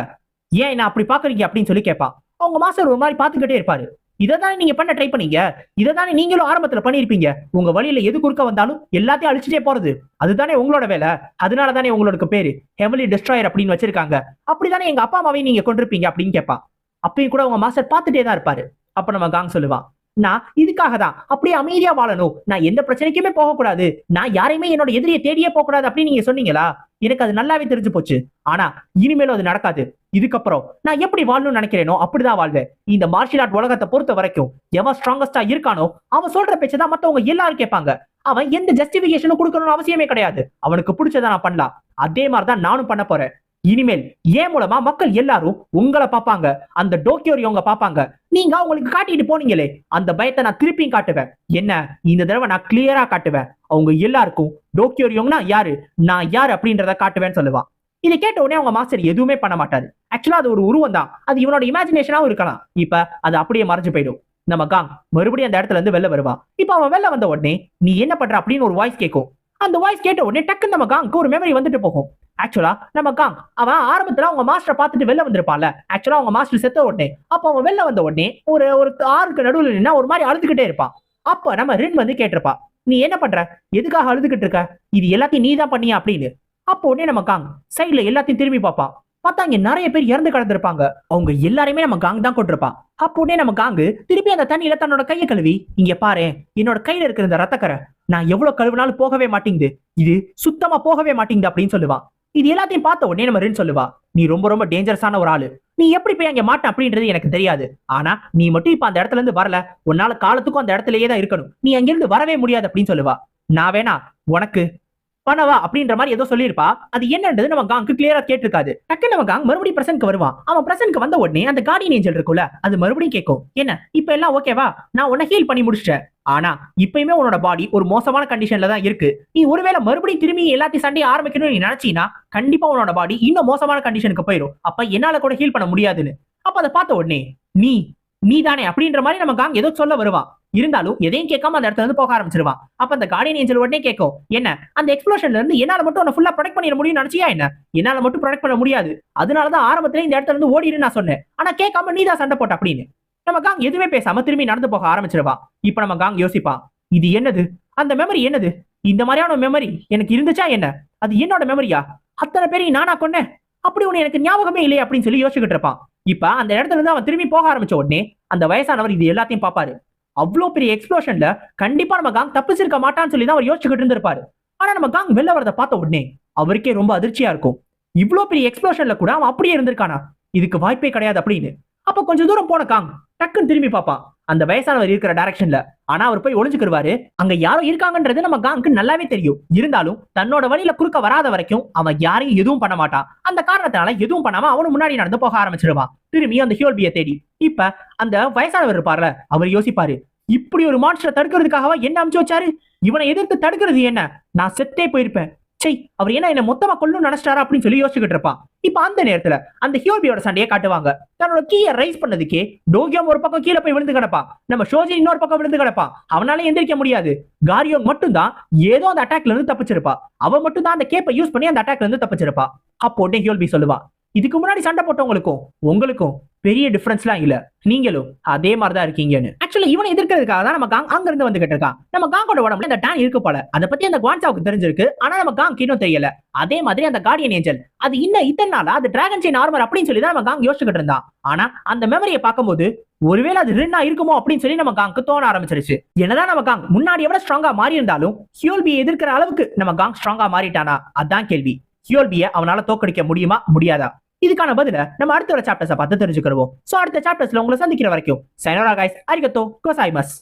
ஏன் என்ன அப்படி பாக்குறீங்க அப்படின்னு சொல்லி கேட்பான் அவங்க மாஸ்டர் ஒரு மாதிரி பாத்துக்கிட்டே இருப்பாரு. இதை தானே நீங்க பண்ண ட்ரை பண்ணீங்க? இதை தானே நீங்களும் ஆரம்பத்துல பண்ணிருப்பீங்க உங்க வழியில எது குறுக்க வந்தாலும் எல்லாத்தையும் அழிச்சிட்டே போறது. அதுதானே உங்களோட வேலை. அதனால தானே உங்களோட பேரு. ஹெவலி டிஸ்ட்ராயர் அப்படின்னு வச்சிருக்காங்க. அப்படிதானே எங்க அப்பா அம்மாவையும் நீங்க கொண்டிருப்பீங்க அப்படின்னு கேட்பான் அப்பயும் கூட உங்க மாஸ்டர் பார்த்துட்டே தான் இருப்பாரு. அப்ப நம்ம காங் சொல்லுவான் நான் இதுக்காக தான். அப்படியே அமைதியா வாழணும். நான் எந்த பிரச்சனைக்குமே போகக்கூடாது. நான் யாரையுமே என்னோட எதிரியை தேடியே போகக்கூடாது அப்படின்னு நீங்க சொன்னீங்களா? எனக்கு அது நல்லாவே தெரிஞ்சு போச்சு. ஆனா இனிமேலும் அது நடக்காது. இதுக்கப்புறம் நான் எப்படி வாழணும்னு நினைக்கிறேனோ அப்படிதான் வாழ்வேன். இந்த மார்ஷியல் ஆர்ட் உலகத்தை பொறுத்த வரைக்கும் எவன் ஸ்ட்ராங்கஸ்டா இருக்கானோ அவன் சொல்ற பேச்சை தான் மத்தவங்க எல்லாரும் கேட்பாங்க. அவன் எந்த ஜஸ்டிபிகேஷனும் கொடுக்கணும்னு அவசியமே கிடையாது. அவனுக்கு பிடிச்சதை நான் பண்ணலாம். அதே மாதிரி தான் நானும் பண்ண போறேன். இனிமேல் ஏன் மூலமா மக்கள் எல்லாரும் உங்களை பார்ப்பாங்க? அந்த டோக்கியோரியவங்க பார்ப்பாங்க. நீங்க அவங்களுக்கு காட்டிட்டு போனீங்களே அந்த பயத்தை நான் திருப்பியும் காட்டுவேன். என்ன? இந்த தடவை நான் கிளியரா காட்டுவேன். அவங்க எல்லாருக்கும் டோக்கியோரியவங்கன்னா யாரு? நான் யாரு அப்படின்றத காட்டுவேன்னு சொல்லுவான். இதை கேட்ட உடனே அவங்க மாஸ்டர் எதுவுமே பண்ண மாட்டாரு. ஆக்சுவலா அது ஒரு உருவம் தான். அது இவனோட இமேஜினேஷனாவும் இருக்கலாம். இப்ப அது அப்படியே மறைஞ்சு போயிடும். நம்ம காங் மறுபடியும் அந்த இடத்துல இருந்து வெளில வருவான் இப்ப அவன் வெளில வந்த உடனே நீ என்ன பண்ற? அப்படின்னு ஒரு வாய்ஸ் கேட்கும் அந்த வாய்ஸ் கேட்ட உடனே டக்குன்னு நம்ம காங்க்கு ஒரு மெமரி வந்துட்டு போகும். ஆக்சுவலா நம்ம காங் அவன் ஆரம்பத்துல அவங்க மாஸ்டரை பார்த்துட்டு வெளில வந்திருப்பான்ல. ஆக்சுவலா அவங்க மாஸ்டர் செத்த உடனே அப்ப அவன் வெளில வந்த உடனே ஒரு ஒரு ஆறுக்கு நடுவில் நின்னா ஒரு மாதிரி அழுதுகிட்டே இருப்பான். அப்ப நம்ம ரின் வந்து கேட்டிருப்பா. நீ என்ன பண்ற? எதுக்காக அழுதுகிட்டு இருக்க? இது எல்லாத்தையும் நீ தான் பண்ணியா? அப்படின்னு. அப்போ உடனே நம்ம காங் சைடுல எல்லாத்தையும் திரும்பி பார்ப்பான். பார்த்தா இங்க நிறைய பேர் இறந்து கிடந்திருப்பாங்க. அவங்க எல்லாருமே நம்ம காங் தான் கொண்டிருப்பான். அப்போ உடனே நம்ம காங்கு திருப்பி அந்த தண்ணியில தன்னோட கையை கழுவி இங்க பாரு என்னோட கையில இருக்கிற இந்த ரத்தக்கரை நான் எவ்வளவு கழுவினாலும் போகவே மாட்டேங்குது. இது சுத்தமா போகவே மாட்டேங்குது அப்படின்னு சொல்லுவான். இது எல்லாத்தையும் பார்த்த உடனே நம்ம ரெண்டு சொல்லுவா நீ ரொம்ப ரொம்ப டேஞ்சரஸான ஒரு ஆளு. நீ எப்படி போய் அங்க மாட்ட? அப்படின்றது எனக்கு தெரியாது. ஆனா நீ மட்டும் இப்ப அந்த இடத்துல இருந்து வரல. உன்னால காலத்துக்கும் அந்த இடத்துலயே தான் இருக்கணும். நீ அங்கிருந்து வரவே முடியாது அப்படின்னு சொல்லுவா. நான் வேணா உனக்கு பண்ணவா அப்படின்ற மாதிரி ஏதோ சொல்லியிருப்பா. அது என்னன்றது நம்ம காங்க்கு கிளியரா கேட்டிருக்காது. டக்கு நம்ம காங் மறுபடியும் பிரசன்ட்க்கு வருவான். அவன் பிரசன்ட்க்கு வந்த உடனே அந்த கார்டியன் ஏஞ்சல் இருக்குல்ல அது மறுபடியும் கேட்கும். என்ன? இப்ப எல்லாம் ஓகேவா நான் உன்னை ஹீல் பண்ணி முடிச்சிட்டேன். ஆனா இப்பயுமே உன்னோட பாடி ஒரு மோசமான கண்டிஷன்ல தான் இருக்கு. நீ ஒருவேளை மறுபடியும் திரும்பி எல்லாத்தையும் சண்டையை ஆரம்பிக்கணும்னு நீ நினைச்சீனா கண்டிப்பா உன்னோட பாடி இன்னும் மோசமான கண்டிஷனுக்கு போயிடும். அப்ப என்னால கூட ஹீல் பண்ண முடியாதுன்னு. அப்ப அதை பார்த்த உடனே நீ நீ தானே அப்படின்ற மாதிரி நம்ம காங் ஏதோ சொல்ல வருவான். இருந்தாலும் எதையும் கேட்காம அந்த இடத்துல இருந்து போக ஆரம்பிச்சிருவான். அப்ப அந்த கார்டியன் ஏஞ்சல் உடனே கேட்கும் என்ன அந்த எக்ஸ்ப்ளோஷன்ல இருந்து என்னால மட்டும் உன்னை ஃபுல்லா ப்ரொடெக்ட் பண்ணிட முடியும் நினைச்சியா என்ன? என்னால மட்டும் ப்ரொடெக்ட் பண்ண முடியாது. அதனாலதான் ஆரம்பத்துல இந்த இடத்துல இருந்து ஓடிடு நான் சொன்னேன். ஆனா கேட்காம நீ தான் சண்டை போட்ட அப்படின்னு. நம்ம காங் எதுவுமே பேசாம திரும்பி நடந்து போக ஆரம்பிச்சிருவா. இப்ப நம்ம காங் யோசிப்பான் இது என்னது? அந்த மெமரி என்னது? இந்த மாதிரியான மெமரி எனக்கு இருந்துச்சா என்ன? அது என்னோட மெமரியா அத்தனை பேரையும் நானா கொன்னேன்? அப்படி ஒண்ணு எனக்கு ஞாபகமே இல்லையே அப்படின்னு சொல்லி யோசிச்சுக்கிட்டு இருப்பான். இப்ப அந்த இடத்துல இருந்து அவன் திரும்பி போக ஆரம்பிச்ச உடனே அந்த வயசானவர் இது எல்லாத்தையும் பாப்பாரு அவ்வளோ பெரிய எக்ஸ்ப்ளோஷன்ல கண்டிப்பா நம்ம காங் தப்பிச்சிருக்க மாட்டான்னு சொல்லி தான் அவர் யோசிச்சுக்கிட்டு இருந்திருப்பாரு. ஆனா நம்ம காங் வெளில வரதை பார்த்த உடனே அவருக்கே ரொம்ப அதிர்ச்சியா இருக்கும். இவ்வளோ பெரிய எக்ஸ்ப்ளோஷன்ல கூட அவன் அப்படியே இருந்திருக்கானா? இதுக்கு வாய்ப்பே கிடையாது அப்படின்னு. அப்ப கொஞ்சம் தூரம் போன காங் டக்குன்னு திரும்பி பார்ப்பான். அந்த வயசானவர் இருக்கிற டைரக்ஷன்ல ஆனா அவர் போய் ஒளிஞ்சுக்கிடுவாரு. அங்க யாரும் இருக்காங்கன்றது நம்ம காங்க்கு நல்லாவே தெரியும். இருந்தாலும் தன்னோட வழியில குறுக்க வராத வரைக்கும் அவன் யாரையும் எதுவும் பண்ண மாட்டான். அந்த காரணத்தினால எதுவும் பண்ணாம அவனு முன்னாடி நடந்து போக ஆரம்பிச்சிருவான் திரும்பி அந்த ஹியோல்பிய தேடி. இப்ப அந்த வயசானவர் இருப்பார்ல அவர் யோசிப்பாரு இப்படி ஒரு மான்ஸ்டரை தடுக்கிறதுக்காகவா என்ன அமுச்சு வச்சாரு? இவனை எதிர்த்து தடுக்கிறது என்ன? நான் செத்தே போயிருப்பேன். சை அவர் என்ன என்ன மொத்தமா கொல்லும் நினைச்சிட்டாரா அப்படின்னு சொல்லி யோசிச்சுக்கிட்டு இருப்பான். இப்ப அந்த நேரத்துல அந்த ஹியோபியோட சண்டையை காட்டுவாங்க. தன்னோட கீயை ரைஸ் பண்ணதுக்கே டோகியோம் ஒரு பக்கம் கீழே போய் விழுந்து கிடப்பான். நம்ம ஷோஜி இன்னொரு பக்கம் விழுந்து கிடப்பான். அவனால எந்திரிக்க முடியாது. காரியோங் மட்டும்தான் ஏதோ அந்த அட்டாக்ல இருந்து தப்பிச்சிருப்பா. அவன் மட்டும் தான் அந்த கேப்பை யூஸ் பண்ணி அந்த அட்டாக்ல இருந்து தப்பிச்சிருப்பா. அப்போ ஹியோல்பி சொல்லுவா இதுக்கு முன்னாடி சண்டை போட்டவங்களுக்கும் உங்களுக்கும் பெரிய டிஃபரன்ஸ்லாம் இல்ல. நீங்களும் அதே மாதிரி தான் இருக்கீங்கன்னு. ஆக்சுவலி இவனை எதிர்க்கிறதுக்காக தான் நம்ம காங் அங்க இருந்து வந்துகிட்டு இருக்கான். நம்ம காங்கோட உடம்புல இந்த டான் இருக்கு போல. அதை பத்தி அந்த குவான்சாவுக்கு தெரிஞ்சிருக்கு. ஆனா நம்ம காங் இன்னும் தெரியல. அதே மாதிரி அந்த கார்டியன் ஏஞ்சல் அது இன்னும் இத்தனை நாளா அது டிராகன் செயின் ஆர்மர் அப்படின்னு சொல்லி தான் நம்ம காங் யோசிச்சுக்கிட்டு இருந்தான். ஆனா அந்த மெமரியை பார்க்கும்போது ஒருவேளை அது ரின்னா இருக்குமோ அப்படின்னு சொல்லி நம்ம காங்க்கு தோண ஆரம்பிச்சிருச்சு. என்னதான் நம்ம காங் முன்னாடி எவ்வளவு ஸ்ட்ராங்கா மாறி இருந்தாலும் ஹியோல்பியை எதிர்க்கிற அளவுக்கு நம்ம காங் ஸ்ட்ராங்கா மாறிட்டானா? அதான் கேள்வி. ஹியோல்பியை அவனால தோக்கடிக்க முடியுமா? முடியாதா? இதுக்கான பதில நம்ம அடுத்த ஒரு சாப்டர்ஸை பார்த்து தெரிஞ்சுக்கிறோம் சோ அடுத்த சாப்டர்ஸ்ல உங்களை சந்திக்கிற வரைக்கும் சைனோரா கைஸ் அரிகத்தோ கோசாய்மஸ்